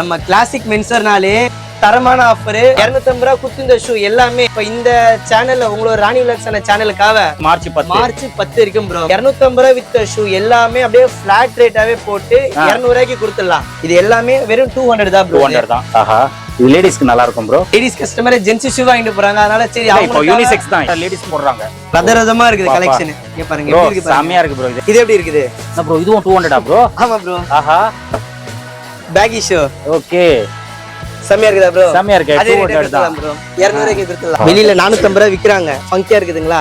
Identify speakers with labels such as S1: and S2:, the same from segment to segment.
S1: நம்ம கிளாசிக் மென்சர்னாலே தரமான ஆஃபர் இருநூத்தம்பது ரூபா குத்து இந்த ஷூ எல்லாமே இப்ப இந்த சேனல்ல உங்களோட ராணி விலாக்ஸான சேனலுக்காக
S2: மார்ச் பத்து.
S1: மார்ச் பத்து வரைக்கும் ப்ரோ இருநூத்தம்பது ரூபா வித்த ஷூ எல்லாமே அப்படியே ஃபிளாட் ரேட்டாவே போட்டு இருநூறு ரூபாய்க்கு கொடுத்துடலாம். இது எல்லாமே வெறும் டூ ஹண்ட்ரட் தான்
S2: டூ
S1: ப்ரோ
S2: ஹண்ட்ரட் தான். ஆஹா. இது லேடிஸ்க்கு நல்லா இருக்கும் bro
S1: ladies customer gents shoe வாங்கிட்டு போறாங்க. அதனால சரி
S2: இப்போ யூனிசெக்ஸ் தான். லேடிஸ் போடுறாங்க.
S1: ரதரதமா இருக்குது. கலெக்ஷன் இங்க பாருங்க
S2: ப்ரோ
S1: எப்படி இருக்கு
S2: செம்மையா இருக்கு ப்ரோ இது.
S1: இது எப்படி இருக்குது?
S2: ப்ரோ இதுவும் டூ ஹண்ட்ரடா ப்ரோ
S1: ஆமா ப்ரோ
S2: ஆஹா.
S1: பேகி ஷூ
S2: ஓகே
S1: செம்மையா இருக்குதா ப்ரோ
S2: செம்மையா இருக்கு.
S1: அதே ரேட் கொடுத்துடலாம் ப்ரோ இரநூறுக்கு கொடுத்துடலாம். வெளியில நானூத்தம்பது ரூபா விக்கிறாங்க. ஃபங்கியா இருக்குதுங்களா?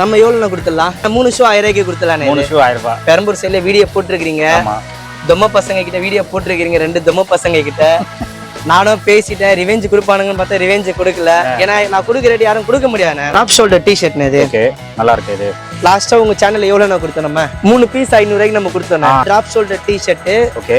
S1: நம்ம எவ்வளவு கொடுத்துடலாம்? மூணு ஷூ ஆயிரம் ரூபாய்க்கு கொடுத்துடலாம்
S2: மூணு ஷூ ஆயிரம் ரூபாய்.
S1: பெரம்பூர் சைடுல வீடியோ போட்டிருக்கீங்க
S2: ஆமா.
S1: தொம்ம பசங்க கிட்ட வீடியோ போட்டிருக்கீங்க ரெண்டு தொம்ம பசங்க கிட்ட. நானும் பேசிட்டேன். ரிவெஞ்ச் கொடுப்பானுங்கன்னு பார்த்தா ரிவெஞ்ச் கொடுக்கல. ஏன்னா நான் கொடுக்க ரேட் யாரும் கொடுக்க முடியாது டாப் ஷோல்டர் டி ஷர்ட்னு இது.
S2: ஓகே நல்லா இருக்கு இது.
S1: லாஸ்டா உங்க சேனல்ல எவ்வளவு நான் கொடுத்தோம் நம்ம? மூணு பீஸ் ஐநூறு ரூபாய்க்கு நம்ம கொடுத்தோம் top shoulder T shirt
S2: okay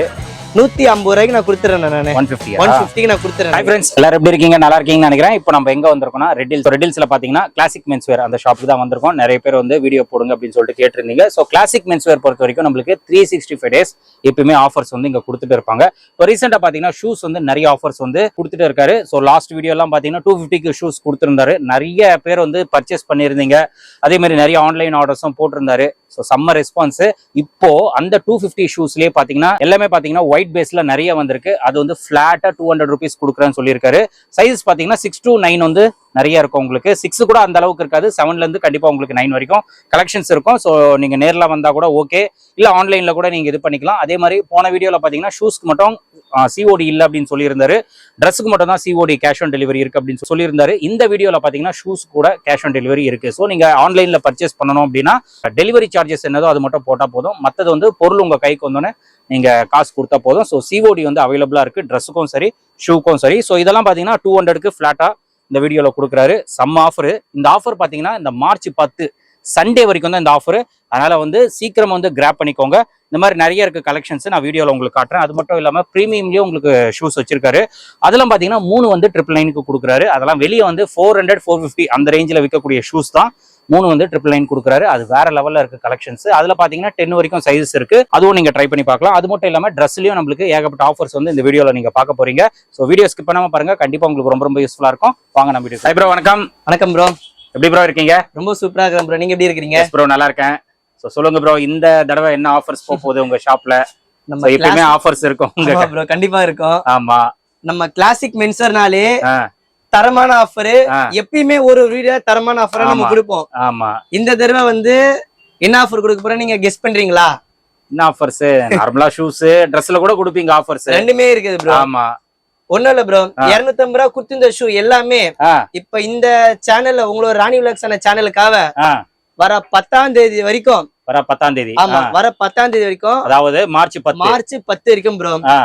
S1: நூத்தி ஐம்பது ரூபாய்க்கு நான் கொடுத்துறேன் நான்.
S2: ஒன் ஃபிஃப்டி
S1: ஒன் ஃபிஃப்டிக்கு நான் கொடுத்துறேன்.
S2: ஃப்ரெண்ட்ஸ் எல்லாரும் எப்படி இருக்கீங்க? நல்லா இருக்கீங்கன்னு நினைக்கிறேன். இப்போ நம்ம எங்க வந்திருக்கோம்னா ரெட்டில்ஸ் ரெட்டில்ஸ்ல பாத்தீங்கன்னா கிளாசிக் மென்ஸ் வேர் அந்த ஷாப்புக்கு தான் வந்திருக்கோம். நிறைய பேர் வந்து வீடியோ போடுங்க அப்படின்னு சொல்லிட்டு கேட்டிருந்தீங்க. ஸோ கிளாசிக் மென்ஸ் வேர் பொறுத்த வரைக்கும் நம்மளுக்கு த்ரீ சிக்ஸ்டி ஃபைவ் டேஸ் எப்பயுமே ஆஃபர்ஸ் வந்து இங்க கொடுத்துட்டு இருப்பாங்க. இப்போ ரீசெண்டா பாத்தீங்கன்னா ஷூஸ் வந்து நிறைய ஆஃபர்ஸ் வந்து கொடுத்துட்டு இருக்காரு. ஸோ லாஸ்ட் வீடியோ எல்லாம் பாத்தீங்கன்னா டூ ஃபிஃப்டிக்கு ஷூஸ் கொடுத்துருந்தாரு. நிறைய பேர் வந்து பர்ச்சேஸ் பண்ணியிருந்தீங்க. அதே மாதிரி நிறைய ஆன்லைன் ஆர்டர்ஸும் போட்டிருந்தாரு. ஸோ செம்ம ரெஸ்பான்ஸ் இப்போ அந்த டூ ஃபிஃப்டி ஷூஸ்லேயே பார்த்தீங்கன்னா எல்லாமே பார்த்தீங்கன்னா ஒயிட் பேஸ்ல நிறைய வந்திருக்கு. அது வந்து ஃப்ளாட்டாக டூ ஹண்ட்ரட் ருபீஸ் கொடுக்குறேன்னு சொல்லியிருக்காரு. சைஸ் பார்த்தீங்கன்னா சிக்ஸ் டூ நைன் வந்து நிறைய இருக்கும் உங்களுக்கு. சிக்ஸ் கூட அந்த அளவுக்கு இருக்காது. செவன்ல இருந்து கண்டிப்பா உங்களுக்கு நைன் வரைக்கும் கலெக்ஷன்ஸ் இருக்கும். ஸோ நீங்க நேர்ல வந்தா கூட ஓகே இல்ல ஆன்லைன்ல கூட நீங்க இது பண்ணிக்கலாம். அதே மாதிரி போன வீடியோல பாத்தீங்கன்னா ஷூஸ்க்கு மட்டும் சிஓடி இல்லை அப்படின்னு சொல்லியிருந்தாரு. ட்ரெஸ்ஸுக்கு மட்டும் தான் சிஓடி கேஷ் ஆன் டெலிவரி இருக்கு அப்படின்னு சொல்லியிருந்தாரு. இந்த வீடியோவில் பார்த்தீங்கன்னா ஷூஸ் கூட கேஷ் ஆன் டெலிவரி இருக்கு. ஸோ நீங்க ஆன்லைன்ல பர்ச்சேஸ் பண்ணணும் அப்படின்னா டெலிவரி சார்ஜஸ் என்னதோ அது மட்டும் போட்டால் போதும். மற்றது வந்து பொருள் உங்க கைக்கு வந்தோடனே நீங்க காசு கொடுத்தா போதும். ஸோ சிஓடி வந்து அவைலபிளா இருக்கு. ட்ரெஸ்ஸுக்கும் சரி ஷூக்கும் சரி. ஸோ இதெல்லாம் பார்த்தீங்கன்னா டூ ஹண்ட்ரடுக்கு ஃபிளாட்டா இந்த வீடியோவில் கொடுக்குறாரு. செம்ம ஆஃபர் இந்த ஆஃபர் பார்த்தீங்கன்னா இந்த மார்ச் பத்து சண்டே வரைக்கும் தான் இந்த ஆஃபர் அதனால வந்து சீக்கிரம் வந்து கிராப் பண்ணிக்கோங்க. இந்த மாதிரி நிறைய இருக்கு கலெக்ஷன்ஸ் நான் வீடியோல உங்களுக்கு காட்டுறேன். அது மட்டும் இல்லாம ப்ரீமியம்லயும் உங்களுக்கு ஷூஸ் வச்சிருக்காரு. அதெல்லாம் பாத்தீங்கன்னா மூணு வந்து ட்ரிபிள் நைனுக்கு கொடுக்குறாரு. அதெல்லாம் வெளியே வந்து ஃபோர் ஹண்ட்ரட் ஃபோர் ஃபிஃப்டி அந்த ரேஞ்சில் விற்கக்கூடிய ஷூஸ் தான் மூணு வந்து ட்ரிபிள் நைன் கொடுக்குறாரு. அது வேற லெவல்ல இருக்கு கலெக்ஷன்ஸ் அதுல பாத்தீங்கன்னா டென் வரைக்கும் சைஸஸ் இருக்கு. அதுவும் நீங்க ட்ரை பண்ணி பார்க்கலாம். அது மட்டும் இல்லாம ட்ரெஸ்லயும் நம்மளுக்கு ஏகப்பட்ட ஆஃபர்ஸ் வந்து இந்த வீடியோல நீங்க பார்க்க போறீங்க. ஸோ வீடியோ ஸ்கிப் பண்ணாம பாருங்க. கண்டிப்பா உங்களுக்கு ரொம்ப ரொம்ப யூஸ்ஃபுல்லா இருக்கும். வாங்க நம்ம வீடியோ ப்ரோ வணக்கம்.
S1: வணக்கம் ப்ரோ
S2: எப்படி ப்ரோ இருக்கீங்க?
S1: ரொம்ப சூப்பரா இருக்கிறேன் ப்ரோ நீங்க எப்படி இருக்கிறீங்க
S2: ப்ரோ நல்லா இருக்கேன் ஸோ சொல்லுங்க ப்ரோ இந்த தடவை என்ன ஆஃபர்ஸ் போக போகுது உங்க ஷாப்ல
S1: நம்ம
S2: எப்பயுமே ஆஃபர்ஸ் இருக்கும்
S1: ப்ரோ கண்டிப்பா இருக்கும்.
S2: ஆமா.
S1: நம்ம கிளாசிக் மென்சர்னாலே தரமான ஆஃபர். எப்பயுமே ஒரு வீடியோ தரமான ஆஃபரா நம்ம. கொடுப்போம்.
S2: ஆமா.
S1: இந்த தடவை வந்து என்ன ஆஃபர் கொடுக்க போறோம் நீங்க கெஸ் பண்றீங்களா?
S2: என்ன ஆஃபர்ஸ் நார்மலா ஷூஸ் ட்ரெஸ்ல கூட கொடுப்பீங்க ஆஃபர்ஸ்
S1: ரெண்டுமே இருக்குது ப்ரோ
S2: ஆமா.
S1: ஒண்ணும் இல்ல ப்ரோ
S2: ஆ.
S1: இருநூத்தம்பது ரூபா குத்து இந்த ஷூ எல்லாமே இப்ப இந்த சேனல்ல உங்களோட ராணி விலாக்ஸான சேனலுக்காக வர பத்தாம் தேதி வரைக்கும்
S2: வர பத்தாம் தேதி.
S1: ஆமா. வர பத்தாம் தேதி வரைக்கும்
S2: அதாவது மார்ச் பத்து.
S1: மார்ச் பத்து வரைக்கும் ப்ரோ
S2: ஆ.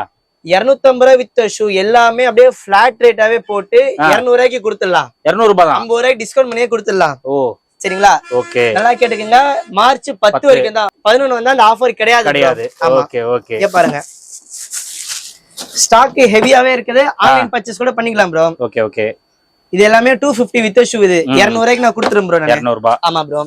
S1: இருநூத்தம்பது ரூபா வித்த ஷூ எல்லாமே அப்படியே ஃபிளாட் ரேட்டாவே போட்டு. இருநூறு ரூபாய்க்கு கொடுத்துடலாம்.
S2: இருநூறு ரூபாய்
S1: ஐம்பது ரூபாய்க்கு டிஸ்கவுண்ட் பண்ணியே கொடுத்துடலாம்.
S2: ஓ.
S1: சரிங்களா?
S2: ஓகே.
S1: நல்லா கேட்டுக்கங்க. மார்ச் பத்து. வரைக்கும் தான். பதினொன்னு வந்து அந்த ஆஃபர் கிடையாது.
S2: கிடையாது.
S1: ஆமா.
S2: Okay okay.
S1: பாருங்க. ஸ்டாக் ஹெவியாவே இருக்குது. ஆன்லைன் பர்ச்சேஸ் கூட பண்ணிக்கலாம் ப்ரோ
S2: ஓகே ஓகே
S1: இது எல்லாமே டூ பிப்டி வித் ஷூ இது.
S2: ம்.
S1: இருநூறு ரூபாய்க்கு நான் கொடுத்துருவேன் ப்ரோ நான்.
S2: இருநூறு ரூபாய்
S1: ஆமா ப்ரோ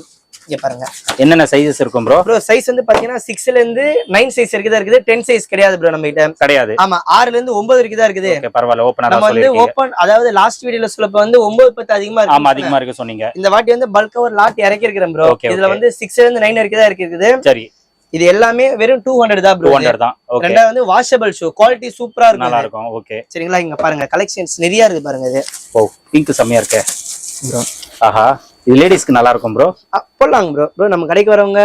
S1: இங்க பாருங்க.
S2: என்னென்ன சைஸஸ் இருக்கும் ப்ரோ
S1: ப்ரோ சைஸ் வந்து பாத்தீங்கன்னா சிக்ஸ்ல இருந்து நைன் சைஸ் வரைக்கும் தான் இருக்குது. டென் சைஸ் கிடையாது ப்ரோ நம்ம கிட்ட
S2: கிடையாது.
S1: ஆமா ஆறுல இருந்து ஒன்பது வரைக்கும் தான் இருக்குது.
S2: ஓகே பரவாயில்ல ஓப்பனா
S1: நம்ம வந்து ஓபன் அதாவது லாஸ்ட் வீடியோல சொல்லப்ப வந்து ஒன்பது பத்து அதிகமா
S2: ஆமா
S1: இருக்கு
S2: அதிகமா இருக்கு சொன்னீங்க.
S1: இந்த வாட்டி வந்து பல்க் ஒரு லாட் இறக்கி இருக்கிறேன் ப்ரோ இதுல. வந்து சிக்ஸ்ல இருந்து நைன் வரைக்கும் தான் இருக்குது.
S2: சரி.
S1: இது எல்லாமே வெறும் டூ ஹண்ட்ரட் தான்
S2: டூ ஹண்ட்ரட் தான்.
S1: ரெண்டாவது வந்து வாஷபிள் ஷூ குவாலிட்டி சூப்பரா
S2: நல்லா
S1: இருக்கும்
S2: இருக்கும் ஓகே
S1: சரிங்களா? இங்க பாருங்க. கலெக்ஷன்ஸ் நிறைய இருக்கு பாருங்க இது.
S2: ஓ பிங்க் செம்மையா இருக்கே.
S1: ப்ரோ
S2: ஆஹா. இது லேடிஸ்க்கு நல்லா இருக்கும் ப்ரோ
S1: போடலாங்க ப்ரோ ப்ரோ நம்ம கடைக்கு வரவங்க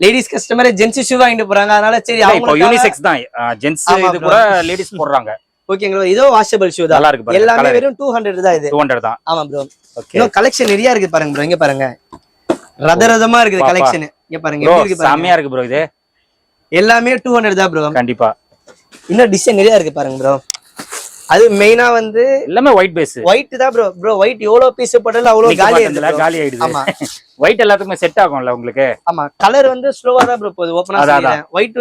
S1: லேடிஸ் கஸ்டமர் ஜென்ஸ் ஷூ வாங்கிட்டு போறாங்க. அதனால சரி
S2: இப்போ யூனிசெக்ஸ் தான். ஜென்ஸ் இது. கூட லேடிஸ் போடுறாங்க.
S1: ஓகேங்களா இதோ வாஷபிள் ஷூ தான்.
S2: நல்லா இருக்கு
S1: எல்லாமே வெறும் டூ ஹண்ட்ரட் தான் இது.
S2: டூ ஹண்ட்ரட் தான்.
S1: ஆமா ப்ரோ
S2: ஓகே
S1: கலெக்ஷன் நிறைய இருக்கு பாருங்க ப்ரோ இங்க பாருங்க. ரத ரதமா இருக்குது. கலெக்ஷன் இங்க பாருங்க
S2: ப்ரோ
S1: எப்படி இருக்கு
S2: செம்மையா இருக்கு ப்ரோ இது.
S1: எல்லாமே டூ ஹண்ட்ரட் தான் ப்ரோ
S2: கண்டிப்பா.
S1: இன்னும் டிசைன் நிறைய இருக்கு பாருங்க ப்ரோ அது மெயினா வந்து
S2: எல்லாமே ஒயிட் பேஸ்
S1: ஒயிட் தான் ப்ரோ ப்ரோ ஒயிட் எவ்வளவு பீஸ் போட்டாலும் அவ்வளவு காலி ஆயிடுது.
S2: காலி ஆயிடுது.
S1: ஆமா.
S2: ஒயிட் எல்லாத்துக்குமே செட் ஆகும்ல உங்களுக்கு?
S1: ஆமா. கலர் வந்து ஸ்லோவா தான் ப்ரோ போகுது. ஓப்பனா
S2: அதான்,
S1: சொல்லிடுறேன் ஒயிட்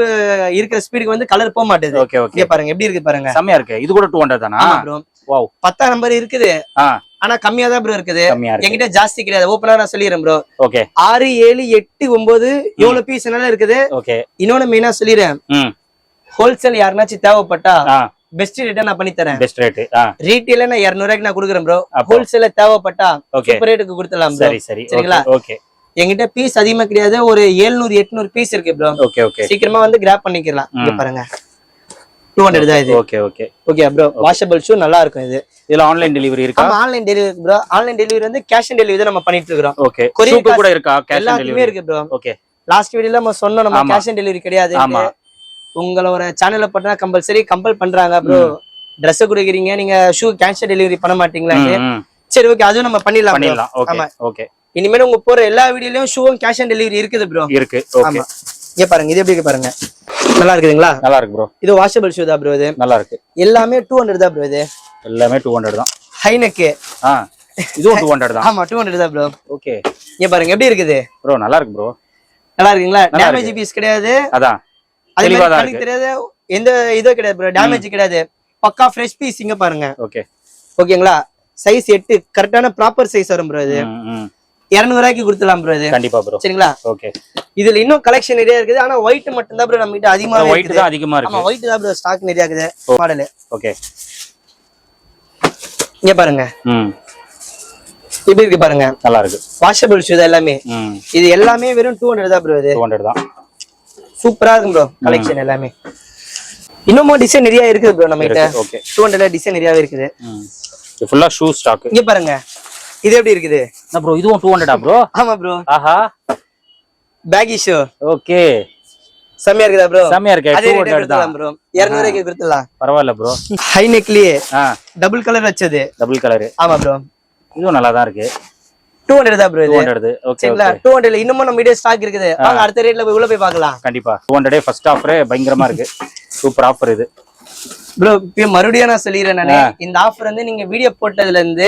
S1: இருக்கிற ஸ்பீடுக்கு வந்து கலர் போக மாட்டேது.
S2: ஓகே ஓகே
S1: பாருங்க எப்படி இருக்கு பாருங்க.
S2: செம்மையா இருக்கு. இது கூட டூ ஹண்ட்ரட் தானா?
S1: ஆமா ப்ரோ
S2: வாவ்
S1: பத்தாம் நம்பர் இருக்குது.
S2: ஆ.
S1: ஆனா கம்மியா தான் ப்ரோ இருக்குது. என்கிட்ட ஜாஸ்தி கிடையாது. ஓப்பனா நான் சொல்லிடுறேன் ப்ரோ
S2: ஓகே
S1: ஆறு ஏழு எட்டு ஒன்பது எவ்வளவு பீஸ் என்னால இருக்குது.
S2: ஓகே
S1: இன்னொன்னு மெயினா சொல்லிடுறேன். ஹோல்சேல் யாருனாச்சும் தேவைப்பட்டா பெஸ்ட் ரேட்டா நான் பண்ணி தரேன்.
S2: பெஸ்ட் ரேட்டு ஆ.
S1: ரீட்டெயில நான் இரநூறுவாய்க்கு நான் கொடுக்குறேன் ப்ரோ. ஹோல்சேல தேவைப்பட்டா
S2: ஓகே
S1: சூப்பர் ரேட்டுக்கு கொடுத்துடலாம்
S2: சரி சரி.
S1: சரிங்களா?
S2: ஓகே
S1: என்கிட்ட பீஸ் அதிகமா கிடையாது. ஒரு 700 எட்நூறு பீஸ் இருக்கு ப்ரோ
S2: ஓகே ஓகே
S1: சீக்கிரமா வந்து கிராப் பண்ணிக்கலாம். பாருங்க. டூ ஹண்ட்ரட் தான் இது.
S2: Okay okay
S1: okay bro washable shoe நல்லா இருக்கும் இது.
S2: இதுல ஆன்லைன் டெலிவரி இருக்கா?
S1: ஆமா online delivery bro online delivery வந்து கேஷ் ஆன் டெலிவரி தான் நம்ம பண்ணிட்டு இருக்கிறோம்.
S2: ஓகே
S1: cost
S2: கூட இருக்கா? கேஷ் ஆன் டெலிவரி
S1: இருக்கு ப்ரோ
S2: ஓகே
S1: லாஸ்ட் வீடியோல நம்ம சொன்னோம் நம்ம. கேஷ் ஆன் டெலிவரி கிடையாது. உங்களோட சேனல்ல பண்ணா கம்பல்சரி கம்பல் பண்றாங்க ப்ரோ Dress கொடுக்குறீங்க நீங்க ஷூ கேஷ் டெலிவரி பண்ண மாட்டீங்களா. சரி ஓகே அதுவும் நம்ம பண்ணிடலாம்.
S2: பண்ணிடலாம். ஓகே ஓகே
S1: இனிமேல் உங்க போற எல்லா வீடியோலயும் ஷூவும் கேஷ் ஆன் டெலிவரி இருக்குது ப்ரோ
S2: இருக்கு ஓகே
S1: இங்க பாருங்க இது எப்படி இருக்கு பாருங்க. நல்லா இருக்குதுங்களா?
S2: நல்லா இருக்கு ப்ரோ
S1: இது வாஷபிள் ஷூ தான் ப்ரோ இது.
S2: நல்லா இருக்கு.
S1: எல்லாமே டூ ஹண்ட்ரட் தான் ப்ரோ இது.
S2: எல்லாமே டூ ஹண்ட்ரட் தான்.
S1: ஹைனக்கு
S2: ஆ இதுவும் டூ ஹண்ட்ரட் தான்.
S1: ஆமா டூ ஹண்ட்ரட் தான் ப்ரோ
S2: ஓகே
S1: இங்க பாருங்க எப்படி இருக்குது?
S2: ப்ரோ நல்லா இருக்கு ப்ரோ
S1: நல்லா இருக்குங்களா? டேமேஜ் பீஸ் கிடையாது.
S2: அதான்.
S1: அதே மாதிரி கண்ணுக்கு தெரியாது எந்த இதுவும் கிடையாது ப்ரோ டேமேஜ் கிடையாது. பக்கா ஃப்ரெஷ் பீஸ் இங்க பாருங்க.
S2: ஓகே
S1: ஓகேங்களா சைஸ் எட்டு. கரெக்டான ப்ராப்பர் சைஸ் வரும் ப்ரோ இது. இரநூறுவாய்க்கு கொடுத்துலாம் ப்ரோ இது.
S2: கண்டிப்பா ப்ரோ
S1: சரிங்களா?
S2: ஓகே
S1: இதுல இன்னும் கலெக்ஷன் நிறைய இருக்குது. ஆனா ஒயிட் மட்டும் தான் ப்ரோ நம்ம கிட்ட அதிகமாவே
S2: ஒயிட் தான் அதிகமா இருக்கு
S1: ஒயிட் தான் ப்ரோ ஸ்டாக் நிறைய இருக்குது. மாடல்
S2: ஓகே
S1: இங்க பாருங்க.
S2: ம்.
S1: இப்படி இருக்கு பாருங்க.
S2: நல்லா இருக்கு.
S1: வாஷபிள் ஷூ எல்லாமே.
S2: ம்.
S1: இது எல்லாமே வெறும் டூ ஹண்ட்ரட் தான் ப்ரோ இது.
S2: டூ ஹண்ட்ரட் தான்.
S1: சூப்பரா இருக்கும் ப்ரோ கலெக்ஷன் எல்லாமே. இன்னமும் டிசைன் நிறைய இருக்குது ப்ரோ நம்ம கிட்ட
S2: ஓகே
S1: டூ ஹண்ட்ரட்ல டிசைன் நிறையவே இருக்குது.
S2: இது ஃபுல்லா ஷூ ஸ்டாக்
S1: இங்க பாருங்க. இது எப்படி இருக்குது?
S2: ப்ரோ இதுவும் டூ ஹண்ட்ரடா ப்ரோ
S1: ஆமா ப்ரோ
S2: ஆஹா.
S1: பேகி ஷூ
S2: ஓகே
S1: செம்மையா இருக்குதா ப்ரோ
S2: செம்மையா இருக்கே
S1: அதே ரேட் ப்ரோ இரநூறுக்கு கொடுத்துலாம்
S2: பரவாயில்ல ப்ரோ
S1: ஹை நெக்லயே
S2: ஆ.
S1: டபுள் கலர் வச்சது.
S2: டபுள் கலரு
S1: ஆமா ப்ரோ
S2: இதுவும் நல்லா தான் இருக்கு.
S1: டூ ஹண்ட்ரட் தான் ப்ரோ இது. சரிங்களா? டூ ஹண்ட்ரட்ல இன்னமும் நம்ம வீடியோ ஸ்டாக் இருக்குது. வாங்க அடுத்த ரேட்ல போய் உள்ள போய் பார்க்கலாம்.
S2: கண்டிப்பா. டூ ஹண்ட்ரடே ஃபர்ஸ்ட் ஆஃபரே பயங்கரமா இருக்கு. சூப்பர் ஆஃபர் இது.
S1: ப்ரோ இப்போ மறுபடியும் நான் சொல்லிடுறேன் நானு. இந்த ஆஃபர் வந்து நீங்க வீடியோ போட்டதுல இருந்து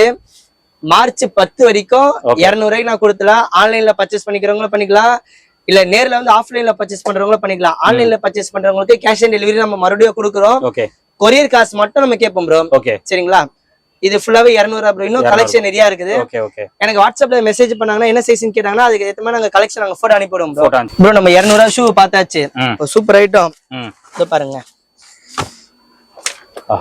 S1: மார்ச் பத்து வரைக்கும் இரநூறுவாய்க்கு நான் கொடுத்தலாம் ஆன்லைன்ல பர்ச்சேஸ் பண்ணிக்கிறவங்களும் பண்ணிக்கலாம். இல்ல நேர்ல வந்து ஆஃப்லைன்ல பர்ச்சேஸ் பண்றவங்களும் பண்ணிக்கலாம். ஆன்லைன்ல பர்ச்சேஸ் பண்றவங்களுக்கு கேஷ் ஆன் டெலிவரி நம்ம மறுபடியும் கொடுக்குறோம். கொரியர் காசு மட்டும் நம்ம கேட்போம் ப்ரோ சரிங்களா? இது ஃபுல்லாவே இரநூறுவா ப்ரோ இன்னும் கலெக்ஷன் நிறைய இருக்குது. எனக்கு வாட்ஸ்அப்ல மெசேஜ் பண்ணாங்கன்னா என்ன சைஸ்னு கேட்டாங்கன்னா அதுக்கு ஏத்த மாதிரி நாங்க கலெக்ஷன் நாங்க போட்டோ அனுப்பிடுவோம் ப்ரோ ப்ரோ நம்ம இரநூறுவா ஷூ பார்த்தாச்சு. சூப்பர் ஐட்டம் இதோ பாருங்க.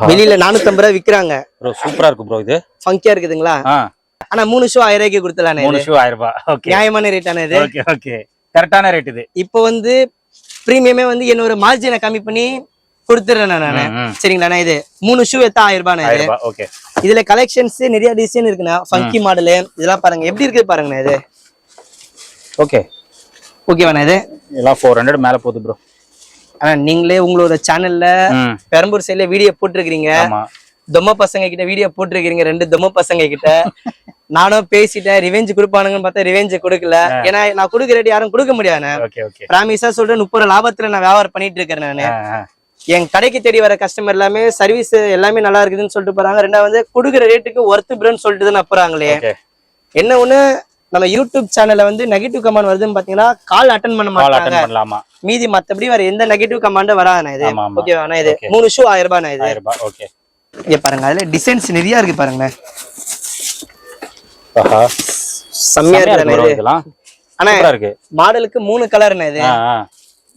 S1: வெளியில நானூத்தம்பது ரூபா விக்கிறாங்க.
S2: ப்ரோ சூப்பரா இருக்கு ப்ரோ இது.
S1: ஃபங்கியா இருக்குதுங்களா? ஆனா மூணு ஷூ ஆயிரம் ரூபாய்க்கு கொடுத்தலானே
S2: மூணு ஷூ ஆயிரம் ரூபாய். ஓகே
S1: நியாயமான ரேட்டான இது.
S2: ஓகே ஓகே கரெக்டான ரேட் இது.
S1: இப்போ வந்து பிரீமியமே வந்து என்னோட மார்ஜினை கம்மி பண்ணி கொடுத்துறேன் நானு. சரிங்களா இது. மூணு ஷூ எத்தா ஆயிரம் ரூபாய்
S2: ஓகே
S1: இதுல கலெக்ஷன்ஸ் நிறைய டிசைன் இருக்குண்ணா. ஃபங்கி மாடலு இதெல்லாம் பாருங்க. எப்படி இருக்குது பாருங்கண்ணா இது?
S2: ஓகே
S1: ஓகேவாண்ணா இது?
S2: எல்லாம் ஃபோர் ஹண்ட்ரட் மேல போகுது ப்ரோ
S1: ஆனா நீங்களே உங்களோட சேனல்ல பெரம்பூர் சைடுல வீடியோ போட்டிருக்கீங்க தொம்ம பசங்க கிட்ட வீடியோ போட்டிருக்கீங்க ரெண்டு தொம்ம பசங்க கிட்ட. நானும் பேசிட்டேன் ரிவெஞ்ச் கொடுப்பானுங்கன்னு பார்த்தா ரிவெஞ்ச் கொடுக்கல. ஏன்னா நான் கொடுக்க ரேட் யாரும் கொடுக்க முடியாது பிராமிஸா சொல்றேன் முப்பது லாபத்துல நான் வியாபாரம் பண்ணிட்டு இருக்கேன் நானு. என் கடைக்கு தேடி வர கஸ்டமர் எல்லாமே சர்வீஸ் எல்லாமே நல்லா இருக்குதுன்னு சொல்லிட்டு போறாங்க. ரெண்டாவது கொடுக்குற ரேட்டுக்கு ஒர்த்து ப்ரோன்னு சொல்லிட்டு தான் போறாங்களே. என்ன ஒண்ணு நம்ம யூடியூப் சேனல்ல வந்து நெகட்டிவ் கமெண்ட் வருதுன்னு பாத்தீங்கன்னா கால் அட்டன் பண்ண மாட்டாங்க. மீதி மத்தபடி வேற எந்த நெகட்டிவ் கமெண்டும் வராதுண்ணா இது. ஓகேவாண்ணா இது. மூணு ஷூ ஆயிரம் இது?
S2: ரூபாய் ஓகே.
S1: இங்க பாருங்க அதுல டிசைன்ஸ் நிறைய இருக்கு பாருங்கண்ணே
S2: ஆஹா.
S1: செம்மையா
S2: இருக்கு
S1: ஆனா
S2: சூப்பரா இருக்கு.
S1: மாடலுக்கு மூணு கலர்ண்ணே இது.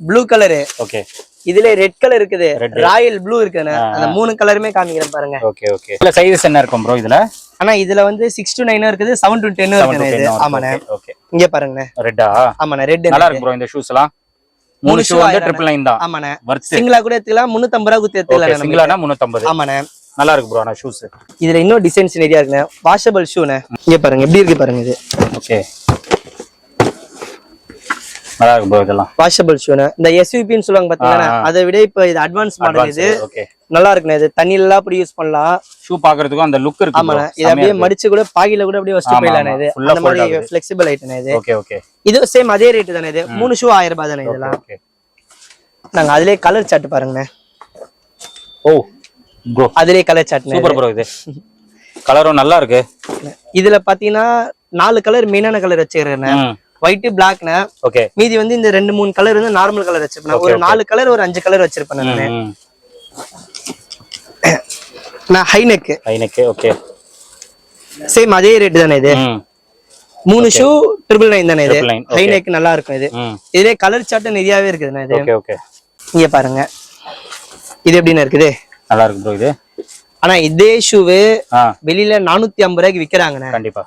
S1: ப்ளூ கலரு
S2: ஓகே
S1: இதுல ரெட் கலர் இருக்குது. ராயல் ப்ளூ இருக்குண்ணே அந்த மூணு கலருமே காமிக்கிறேன் பாருங்க.
S2: ஓகே ஓகே இல்ல சைஸஸ் என்ன இருக்கும் ப்ரோ இதுல?
S1: ஆனா இதுல வந்து சிக்ஸ் டு நைனும் இருக்குது செவன் டு டென்னும் இருக்குண்ணே இது. ஆமாண்ணே.
S2: ஓகே
S1: இங்க பாருங்கண்ணே.
S2: ரெட்டா
S1: ஆமாண்ணே ரெட்
S2: நல்லா இருக்கு ப்ரோ இந்த ஷூஸ் எல்லாம். மூணு ஷூ வந்து ட்ரிபிள் நைன் தான்.
S1: ஆமாண்ணே. சிங்கிளா கூட எடுத்துக்கலாம் முன்னூத்தம்பது ரூபா குத்தி எடுத்துக்கலாம்.
S2: சிங்கிளானா முந்நூத்தம்பது
S1: ஆமாண்ணே.
S2: நல்லா இருக்கு ப்ரோ ஆனா ஷூஸ்
S1: இதுல இன்னும் டிசைன்ஸ் நிறைய இருக்குண்ணே. வாஷபிள் ஷூண்ணே இங்க பாருங்க எப்படி இருக்கு பாருங்க இது?
S2: ஓகே நல்லா இருக்கு ப்ரோ இதெல்லாம்.
S1: வாஷபிள் ஷூண்ணே இந்த எஸ்யூபின்னு சொல்லுவாங்க பாத்தீங்கன்னா. அதை விட இப்போ இது அட்வான்ஸ் மாடல் இது. நல்லா இருக்குண்ணே இது தண்ணியில அப்படி யூஸ் பண்ணலாம்.
S2: ஷூ பாக்குறதுக்கும் அந்த லுக் இருக்கு
S1: ஆமாண்ணே இது அப்படியே மடிச்சு கூட பாகில கூட அப்படியே
S2: ஆமா,
S1: போயிடலாம். இது. அந்த மாதிரி. ஃபிளெக்சிபிள் ஐட்டம் இது.
S2: ஓகே ஓகே
S1: இது சேம் அதே ரேட் தானே இது? மூணு ஷூ ஆயிரம் ரூபாய் தானே இதெல்லாம். நாங்க அதுலயே கலர் சார்ட் பாருங்கண்ணே.
S2: ஓ ப்ரோ
S1: அதுலயே கலர் சார்ட்னே
S2: சூப்பர் ப்ரோ இது. கலரும் நல்லா இருக்கு
S1: இதுல பாத்தீங்கன்னா நாலு கலர் மெயினான கலர் வச்சிருக்கேன் ஒயிட் பிளாக்னு
S2: ஓகே
S1: மீதி வந்து இந்த ரெண்டு மூணு கலர் வந்து நார்மல் கலர் வச்சிருப்பேன் ஒரு நாலு கலர் ஒரு அஞ்சு கலர் வச்சிருப்பேன் நானு. நான் ஹை நெக்
S2: ஐநக்கு ஓகே
S1: சேம் அதே ரேட் தானே இது? மூணு ஷூ ட்ரிபிள் நைன் தானே இது?
S2: Triple nine,
S1: high
S2: okay.
S1: Neck நல்லா இருக்கும் இது இதுலயே கலர் சார்ட் நிறையவே இருக்குதுண்ணா இது.
S2: ஓகே ஓகே
S1: இங்க பாருங்க. இது எப்படின்னு இருக்குது?
S2: நல்லா இருக்கு ப்ரோ இது.
S1: ஆனா இதே ஷூவு வெளியில நானூத்தி ஐம்பது ரூபாய்க்கு விக்கிறாங்கண்ணே.
S2: கண்டிப்பா.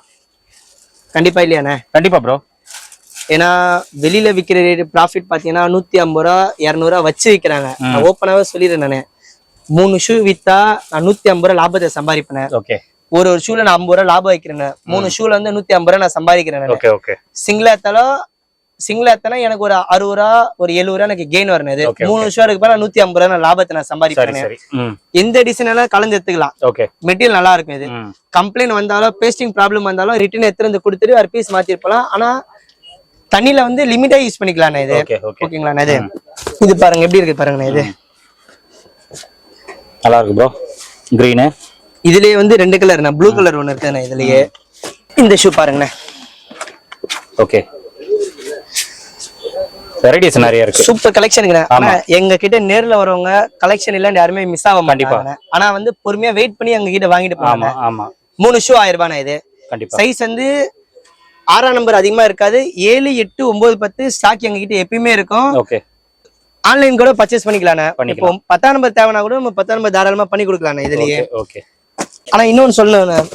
S1: கண்டிப்பா இல்லையாண்ணே?
S2: கண்டிப்பா ப்ரோ
S1: ஏன்னா வெளியில விக்கிற ரேட் ப்ராஃபிட் பாத்தீங்கன்னா நூத்தி ஐம்பது ரூபா இரநூறுவா வச்சு விக்கிறாங்க. நான் ஓப்பனாவே சொல்லிடுறேன் நானு. மூணு ஷூ வித்தா நான் நூத்தி ஐம்பது ரூபா லாபத்தை சம்பாதிப்பேன்
S2: ஓகே
S1: ஒரு ஒரு ஷூல நான் ஐம்பது ரூபா லாபம் வைக்கிறேன் மூணு ஷூல வந்து நூத்தி ஐம்பது ரூபா நான் சம்பாதிக்கிறேன் சிங்கிளா எத்தாலும் சிங்கிளா எத்தனா எனக்கு ஒரு அறுபது ரூபா ஒரு எழுபது ரூபா எனக்கு கெயின்
S2: Okay,
S1: மூணு ஷூ இருக்கு நூத்தி ஐம்பது ரூபா நான் லாபத்தை நான்
S2: ம்.
S1: எந்த டிசைன் எல்லாம் கலந்து எடுத்துக்கலாம்.
S2: ஓகே
S1: மெட்டீரியல் நல்லா இருக்கும் இது. கம்ப்ளைண்ட் வந்தாலும் பேஸ்டிங் ப்ராப்ளம் வந்தாலும் ரிட்டர்ன் எடுத்துட்டு வந்து கொடுத்துட்டு ஒரு பீஸ் மாத்தி போலாம். ஆனா தண்ணியில வந்து லிமிட்டா யூஸ் பண்ணிக்கலாம் இது.
S2: ஓகே ஓகே
S1: ஓகேங்களா இது? இது பாருங்க எப்படி இருக்கு பாருங்கண்ணா இது?
S2: நல்லா இருக்கு ப்ரோ க்ரீனு
S1: இதுலயே வந்து ரெண்டு கலர் ப்ளூ கலர் ஒண்ணு இருக்குண்ணே இதுலயே. இந்த ஷூ பாருங்கண்ணே.
S2: ஓகே வெரைட்டிஸ் நிறைய இருக்கு.
S1: சூப்பர் கலெக்ஷனுங்கண்ணே ஆனா எங்க கிட்ட நேர்ல வரவங்க கலெக்ஷன் இல்லன்னு யாருமே மிஸ் ஆக. மாட்டாங்க. ஆனா வந்து பொறுமையா வெயிட் பண்ணி எங்க கிட்ட வாங்கிட்டு போவாங்க
S2: ஆமா ஆமா.
S1: மூணு ஷூ ஆயிரம் ரூபாண்ணே இது.
S2: கண்டிப்பா.
S1: சைஸ் வந்து ஆறாம் நம்பர் அதிகமா இருக்காது. ஏழு எட்டு ஒன்பது பத்து ஸ்டாக் எங்க கிட்ட எப்பயுமே இருக்கும்.
S2: ஓகே
S1: ஆன்லைன் கூட பர்ச்சேஸ் பண்ணிக்கலாண்ணே. இப்போ. பத்தாம் நம்பர் தேவைனா கூட நம்ம பத்தாம் நம்பர் தாராளமா பண்ணி கொடுக்கலாண்ணே இதுலயே.
S2: ஓகே
S1: ஆனா இன்னொன்னு சொல்லணும்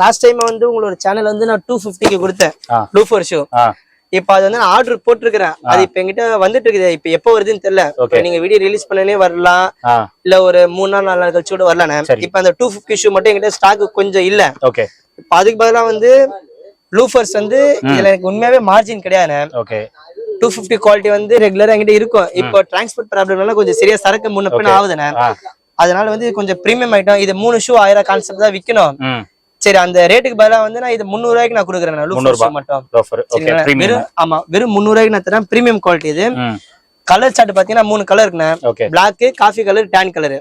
S1: லாஸ்ட் டைம் வந்து உங்களோட சேனல் வந்து நான் டூ ஃபிஃப்டிக்கு கொடுத்தேன். ப்ளூ ஃபோர் ஷூ இப்போ அது வந்து நான் ஆர்டர் போட்டிருக்கிறேன். அது இப்போ என்கிட்ட வந்துட்டு இருக்குது இப்போ எப்போ வருதுன்னு தெரியல. இப்போ. நீங்க வீடியோ ரிலீஸ் பண்ணனே வரலாம். இல்ல ஒரு மூணு நாள் நாலு நாள் கழிச்சு கூட
S2: சரி.
S1: இப்போ அந்த டூ ஃபிஃப்டி ஷூ மட்டும் என்கிட்ட ஸ்டாக் கொஞ்சம் இல்ல.
S2: ஓகே
S1: இப்போ அதுக்கு பதிலா வந்து ப்ளூஃபர்ஸ் வந்து இதுல எனக்கு உண்மையாவே மார்ஜின் கிடையாதுண்ணே
S2: ஓகே
S1: டூ ஃபிஃப்டி குவாலிட்டி வந்து ரெகுலரா என்கிட்ட இருக்கும். இப்போ டிரான்ஸ்போர்ட் ப்ராப்ளம்னால கொஞ்சம் சரியா சரக்கு முன்ன பின்ன ஆகுதுண்ணே. அதனால வந்து கொஞ்சம் ப்ரீமியம் ஐட்டம் இது மூணு ஷூ ஆயிரம் கான்செப்ட் தான் விற்கணும்
S2: ம்.
S1: சரி அந்த ரேட்டுக்கு பதிலா வந்து நான் இது முந்நூறு ரூபாய்க்கு நான் கொடுக்குறேன். மட்டும். வெறும் ஆமா வெறும் முந்நூறு ரூபாய்க்கு நான் தரேன் ப்ரீமியம் குவாலிட்டி இது. கலர் சார்ட் பாத்தீங்கன்னா மூணு கலர் இருக்குண்ணே.
S2: Okay
S1: black coffee colour tan colour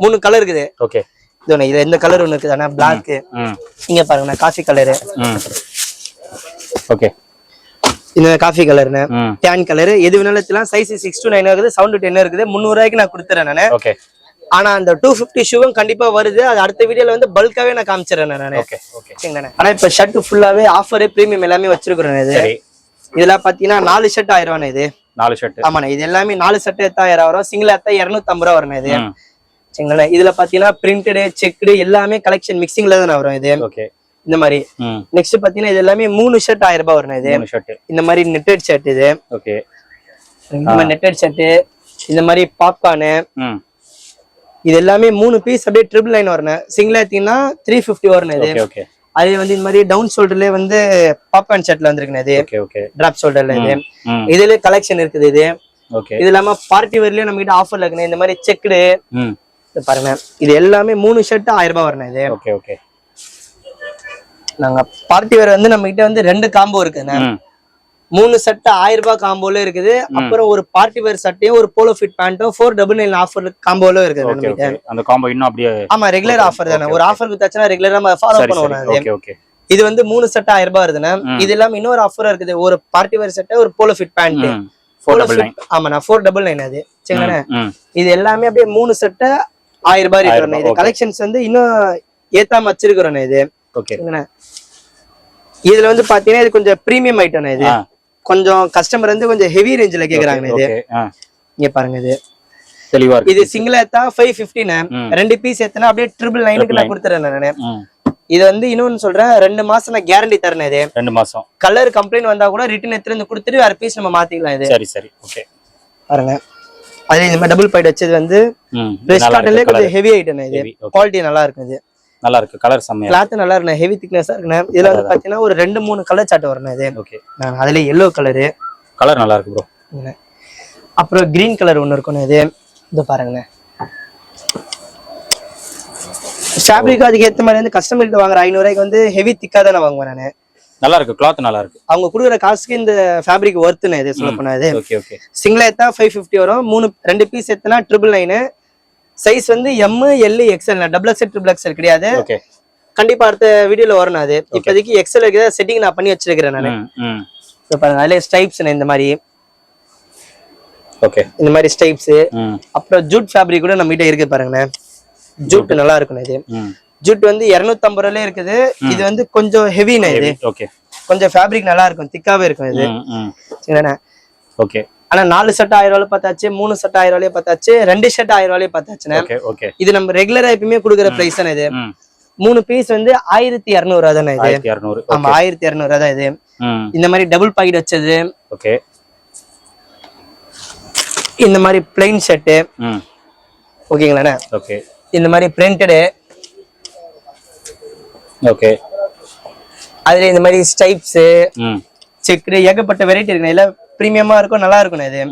S1: மூணு கலர் இருக்குது.
S2: ஓகே
S1: இது ஒண்ணு இது இந்த கலர் ஒண்ணு இருக்குதாண்ணா? பிளாக்
S2: ம்.
S1: இங்க பாருங்கண்ணா காஃபி கலரு
S2: ஓகே
S1: இந்த காஃபி கலர்னு டேன் கலர் எது வேணாலும் சைஸ் சிக்ஸ் டு நைன் இருக்குது சவுண்ட் டென் இருக்குது முந்நூறு ரூபாய்க்கு நான் கொடுத்துறேன் நானு.
S2: ஓகே
S1: ஆனா அந்த டூ ஃபிஃப்டி ஷூவும் கண்டிப்பா வருது. அது அடுத்த வீடியோல வந்து பல்காவே நான் காமிச்சிடறேன் நானு.
S2: ஓகே ஓகே
S1: சரிங்கண்ணா. ஆனா இப்ப ஷர்ட் ஃபுல்லாவே ஆஃபர் பிரீமியம் எல்லாமே வச்சிருக்கிறேன் இது. இதெல்லாம் பாத்தீங்கன்னா நாலு ஷர்ட் ஆயிரம் இது.
S2: நாலு ஷர்ட்
S1: ஆமாண்ணே இது எல்லாமே நாலு ஷர்ட் எடுத்தா ஆயிரம் வரும். சிங்கிள் எடுத்தா இரநூத்தம்பது ரூபா வரணும் இது. சரிங்களா? இதுல பாத்தீங்கன்னா பிரிண்டடு செக்குடு எல்லாமே கலெக்ஷன் மிக்சிங்ல தான் வரும் இது.
S2: ஓகே
S1: இந்த மாதிரி. நெக்ஸ்ட் பாத்தீங்கன்னா இது எல்லாமே மூணு ஷர்ட் ஆயிரம் ரூபாய் வரணும் இது. இந்த மாதிரி நெட்டட் ஷர்ட் இது.
S2: ஓகே
S1: இந்த மாதிரி நெட்டட் ஷர்ட் இந்த மாதிரி பாப்கார்னு இது எல்லாமே மூணு பீஸ் அப்படியே ட்ரிபிள் லைன் வரணும் சிங்கிள் எடுத்தீங்கன்னா த்ரீ ஃபிஃப்டி வரணும் இது. அதே வந்து இந்த மாதிரி டவுன் ஷோல்டர்லயே வந்து பாப்கார்ன் ஷர்ட்ல வந்திருக்குண்ணே இது.
S2: ஓகே ஓகே
S1: டிராப் ஷோல்டர்ல இது. இதுல கலெக்ஷன் இருக்குது இது.
S2: ஓகே
S1: இது இல்லாம பார்ட்டி வேர்லயும் நம்ம கிட்ட ஆஃபர்ல இருக்குண்ணே. இந்த மாதிரி செக்குடு பாருங்க. இது எல்லாமே மூணு ஷர்ட் ஆயிரம் ரூபாய் வரணும் இது.
S2: ஓகே ஓகே
S1: நாங்க பார்ட்டி வேர் வந்து நம்ம கிட்ட வந்து ரெண்டு காம்போ இருக்குண்ணே. மூணு செட் ஆயிரம் ரூபாய் காம்போல இருக்குது. அப்புறம் ஒரு பார்ட்டி வேர் சட்டையும் ஒரு போலோ ஃபிட் பேண்ட்டும் ஃபோர் டபுள் நைன் ஆஃபர் காம்போல இருக்குது.
S2: அந்த காம்போ இன்னும் அப்படியே
S1: ஆமா ரெகுலர் ஆஃபர் தானே. ஒரு ஆஃபர் வித்தாச்சுன்னா ரெகுலரா நம்ம ஃபாலோ பண்ணுவோம் இது வந்து மூணு செட் ஆயிரம் ரூபாய் வருதுண்ணே. இது இல்லாம இன்னொரு ஆஃபர் இருக்குது. ஒரு பார்ட்டி வேர் சட்டை ஒரு போலோ ஃபிட் பேண்ட் ஆமாண்ணா ஃபோர் டபுள் நைன் அது. சரிங்கண்ணே இது எல்லாமே அப்படியே மூணு செட்டை ஆயிரம் ரூபாய் இருக்கிறோம் இது கலெக்ஷன்ஸ் வந்து இன்னும் ஏத்தாம வச்சிருக்கிறோம் இது.
S2: ஓகே
S1: இதுல வந்து பாத்தீங்கன்னா இது கொஞ்சம் பிரீமியம் ஐட்டம் இது. கொஞ்சம் கஸ்டமர் வந்து கொஞ்சம் ஹெவி ரேஞ்சில கேக்குறாங்க இது. இங்க பாருங்க இது.
S2: தெளிவா
S1: இது சிங்கிள் ஏத்தா ஃபைவ் ஃபிஃப்டின். ரெண்டு பீஸ் ஏத்தனா அப்படியே ட்ரிபிள் நைனுக்கு நான் கொடுத்துறேன் நானு. இது வந்து இன்னொன்னு சொல்றேன் ரெண்டு மாசம் நான் கேரண்டி தரேன் இது.
S2: ரெண்டு மாசம்.
S1: கலர் கம்ப்ளைண்ட் வந்தா கூட ரிட்டர்ன் எடுத்துட்டு வந்து கொடுத்துட்டு வேற பீஸ் நம்ம மாத்திக்கலாம் இது.
S2: சரி சரி. ஓகே
S1: பாருங்க. அது இந்த மாதிரி டபுள் பைட் வச்சது வந்து ப்ரெஸ் காட்டன்லயே கொஞ்சம் ஹெவி ஐட்டம் இது. குவாலிட்டி நல்லா இருக்கும் இது.
S2: நல்லா இருக்கு கலர் செம்மையா
S1: கிளாத் நல்லா இருக்குண்ணே ஹெவி திக்னஸா இருக்குண்ணே. இதுல வந்து பாத்தீங்கன்னா ஒரு ரெண்டு மூணு கலர் சாட் வரணும் இது.
S2: ஓகே
S1: நான் அதுல எல்லோ கலரு
S2: கலர் நல்லா இருக்கு ப்ரோ
S1: அப்புறம் கிரீன் கலர் ஒண்ணு இருக்கணும் இது. இது பாருங்கண்ணே. ஃபேப்ரிக் அதுக்கு ஏத்த மாதிரி வந்து கஸ்டமர்கிட்ட வாங்குற ஐநூறுவாய்க்கு வந்து ஹெவி திக்கா தான் வாங்குவேன் நான்.
S2: நல்லா இருக்கு கிளாத் நல்லா இருக்கு
S1: அவங்க கொடுக்குற காசுக்கு இந்த ஃபேப்ரிக் ஒர்த்துன்னு இது சொல்ல போனா இது.
S2: ஓகே ஓகே
S1: சிங்கிள் ஏத்தா ஃபைவ் ஃபிஃப்டி வரும். மூணு ரெண்டு பீஸ் எத்தனா ட்ரிபிள் நைனு சைஸ் வந்து M L XL double XL triple XL கிடையாது. கண்டிப்பா அடுத்த வீடியோல வரணும் அது. இப்போதைக்கு எக்ஸ்எல் இருக்கிற செட்டிங் நான் பண்ணி வச்சிருக்கிறேன் நான். பாருங்க அதுல ஸ்டைப்ஸ் இந்த மாதிரி.
S2: ஓகே
S1: இந்த மாதிரி ஸ்டைப்ஸ் அப்புறம் ஜூட் ஃபேப்ரிக் கூட நம்ம கிட்ட இருக்கு பாருங்கண்ணே. ஜூட் நல்லா இருக்கும் இது. ஜூட் வந்து இரநூத்தம்பது ரூபாயில இருக்குது. இது வந்து கொஞ்சம் ஹெவிண்ணே இது.
S2: ஓகே
S1: கொஞ்சம் ஃபேப்ரிக் நல்லா இருக்கும் திக்காவே இருக்கும் இது. சரிண்ணே
S2: ஓகே
S1: ஆனா நாலு ஷர்ட் ஆயிரம் ரூபாய் பார்த்தாச்சு மூணு ஷர்ட் ஆயிரம் ரூபாய் பார்த்தாச்சு ரெண்டு ஷர்ட் ஆயிரம் ரூபாய் பார்த்தாச்சுண்ணே. இது நம்ம ரெகுலரா எப்பயுமே கொடுக்குற பிரைஸ் தானே இது. மூணு பீஸ் வந்து ஆயிரத்தி இரநூறு ரூபா தானே இது.
S2: ஆயிரத்தி இரநூறு
S1: ஆமா ஆயிரத்தி இரநூறு தான் இது. இந்த மாதிரி டபுள் பாக்கெட் வச்சது.
S2: ஓகே.
S1: இந்த மாதிரி பிளைன் ஷர்ட்டு
S2: ம்.
S1: ஓகேங்களாண்ணே?
S2: ஓகே.
S1: இந்த மாதிரி பிரிண்டடு
S2: ஓகே.
S1: அதுல இந்த மாதிரி ஸ்டைப்ஸ்
S2: ம்.
S1: செக்குடு ஏகப்பட்ட வெரைட்டி இருக்குண்ணே. ப்ரீமியமா இருக்கும் நல்லா இருக்குண்ணே இது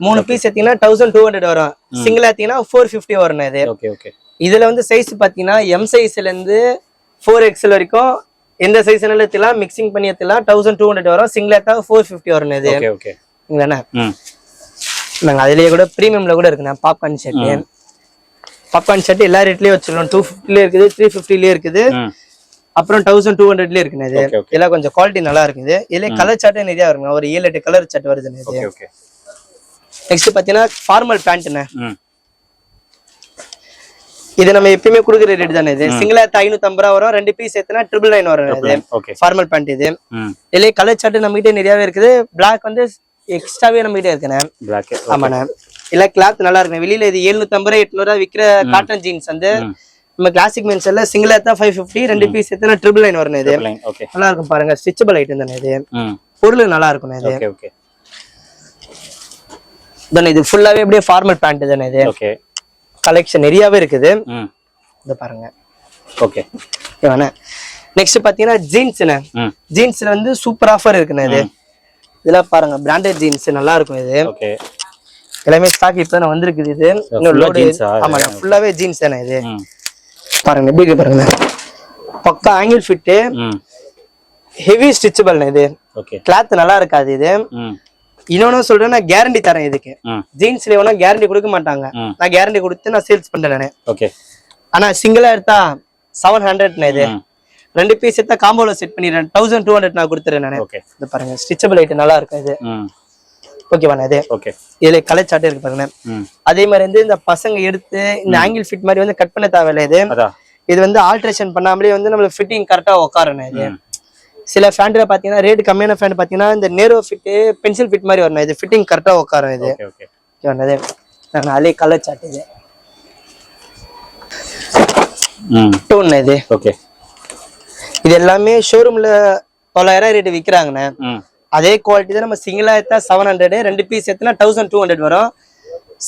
S1: மூணு பீஸ் எடுத்தீங்கன்னா தௌசண்ட் டூ ஹண்ட்ரட் வரும். சிங்கிள் எடுத்தீங்கன்னா ஃபோர் ஃபிஃப்டி வரும் இது.
S2: ஓகே ஓகே
S1: இதுல வந்து சைஸ் பாத்தீங்கன்னா எம் சைஸ்ல இருந்து ஃபோர் எக்ஸ்எல் வரைக்கும் எந்த சைஸ் எடுத்துலாம் மிக்சிங் பண்ணி எடுத்துலாம் தௌசண்ட் டூ ஹண்ட்ரட் வரும். சிங்கிள் எடுத்தா ஃபோர் ஃபிஃப்டி வரும் இது. இல்லைண்ணா
S2: ம்.
S1: நாங்க அதுலயே கூட ப்ரீமியம்ல கூட இருக்குண்ணா. பாப்கார்ன் ஷர்ட் பாப்கார்ன் ஷர்ட் எல்லா ரேட்லயும் வச்சிருக்கோம் டூ ஃபிஃப்டிலே இருக்குது த்ரீ ஃபிஃப்டிலே இருக்குது. அப்புறம் தௌசண்ட் டூ ஹண்ட்ரட்லயே இருக்குண்ணே இது. இதெல்லாம் கொஞ்சம் குவாலிட்டி நல்லா இருக்குது இதுல கலர் சார்ட்டே நிறைய வருங்க. ஒரு ஏழு எட்டு கலர் சார்ட் வருதுண்ணே இது. நெக்ஸ்ட் பாத்தீங்கன்னா ஃபார்மல் பேண்ட்ண்ணே இது நம்ம எப்பயுமே கொடுக்குற ரேட் தானே இது. சிங்கிள் ஆயிரத்தி ஐநூத்தி ஐம்பது ரூபா வரும். ரெண்டு பீஸ் ஏத்துனா ட்ரிபிள் நைன் வரும் இது. ஃபார்மல் பேண்ட் இது. இதுலயே கலர் சார்ட் நம்ம கிட்ட நிறையவே இருக்குது. Black வந்து எக்ஸ்ட்ராவே நம்ம கிட்ட இருக்குண்ணே
S2: பிளாக்
S1: ஆமாண்ணே. இல்ல கிளாத் நல்லா இருக்குண்ணே. வெளியில இது எழுநூத்தி ஐம்பது ரூபா எட்நூறு ரூபா விற்கிற காட்டன் ஜீன்ஸ் வந்து. நம்ம கிளாசிக் மென்ஸ் எல்லாம் சிங்கிள் ஏத்தா ஃபைவ் ஃபிஃப்டி ரெண்டு பீஸ் ஏத்துனா ட்ரிபிள் நைன் வரும் இது.
S2: லைன் ஓகே
S1: நல்லா இருக்கும் பாருங்க ஸ்டிச்சபிள் ஐட்டம் தானே இது. பொருள் நல்லா இருக்கும் இது தானே இது ஃபுல்லாவே அப்படியே ஃபார்மல் பேண்ட் தானே இது. கலெக்ஷன் நிறையவே இருக்குது. இது பாருங்க.
S2: ஓகே
S1: ஓகேவாண்ணே நெக்ஸ்ட் பாத்தீங்கன்னா ஜீன்ஸ்ண்ணே ஜீன்ஸ்ல வந்து சூப்பர் ஆஃபர் இருக்குண்ணே இது. இதெல்லாம் பாருங்க பிராண்டட் ஜீன்ஸ் நல்லா இருக்கும் இது.
S2: ஓகே
S1: எல்லாமே ஸ்டாக் இப்போ வந்திருக்குது இது. இன்னும்? ஆமா ஃபுல்லாவே ஜீன்ஸ் தானே இது. பாருங்க எப்படி இருக்கு பாருங்க. பக்கா ஆங்கிள் ஃபிட்டு ஹெவி ஸ்டிச்சபிள்ண்ணே இது.
S2: ஓகே.
S1: கிளாத் நல்லா இருக்காது இது. இன்னொன்னு சொல்றேன் நான் கேரண்டி தரேன் இதுக்கு. ஜீன்ஸ்ல வேணா கேரண்டி கொடுக்க மாட்டாங்க. நான் கேரண்டி கொடுத்து நான் சேல்ஸ் பண்றேன் நானு.
S2: ஓகே.
S1: ஆனா சிங்கிளா எடுத்தா செவன் ஹண்ட்ரட்ண்ணே இது. ரெண்டு பீஸ் எடுத்தா காம்போல செட் பண்ணிடுறேன். தௌசண்ட் டூ ஹண்ட்ரட் நான் கொடுத்துறேன் நானு. இது பாருங்க ஸ்டிச்சபிள் ஐட்டம் நல்லா இருக்கும் இது.
S2: ம்
S1: ஓகேவாண்ணே இது?
S2: ஓகே
S1: இதுல கலர் சார்ட் இருக்கு பாருங்க. அதே மாதிரி வந்து இந்த பசங்க எடுத்து இந்த ஆங்கிள் ஃபிட் மாதிரி வந்து கட் பண்ண தேவையில்ல இது. இது வந்து ஆல்ட்ரேஷன் பண்ணாமலே வந்து நம்மளுக்கு ஃபிட்டிங் கரெக்டா உட்காரணும் இது. சில ஃபேண்ட்ல பாத்தீங்கன்னா ரேட் கம்மியான ஃபேண்ட் பாத்தீங்கன்னா இந்த நேரோ ஃபிட் பென்சில் ஃபிட் மாதிரி வரணும் இது. ஃபிட்டிங் கரெக்டா உட்காரும் இது.
S2: ஓகே
S1: அதே கலர் சார்ட் இது? டோன் இது.
S2: ஓகே
S1: இது. எல்லாமே ஷோரூம்ல தொள்ளாயிரம் ரேட் விற்கிறாங்கண்ணே அதே குவாலிட்டி தான் நம்ம சிங்கிளா எடுத்தா செவன் ஹண்ட்ரட் ரெண்டு பீஸ் எடுத்தா தௌசண்ட் டூ ஹண்ட்ரட் வரும்.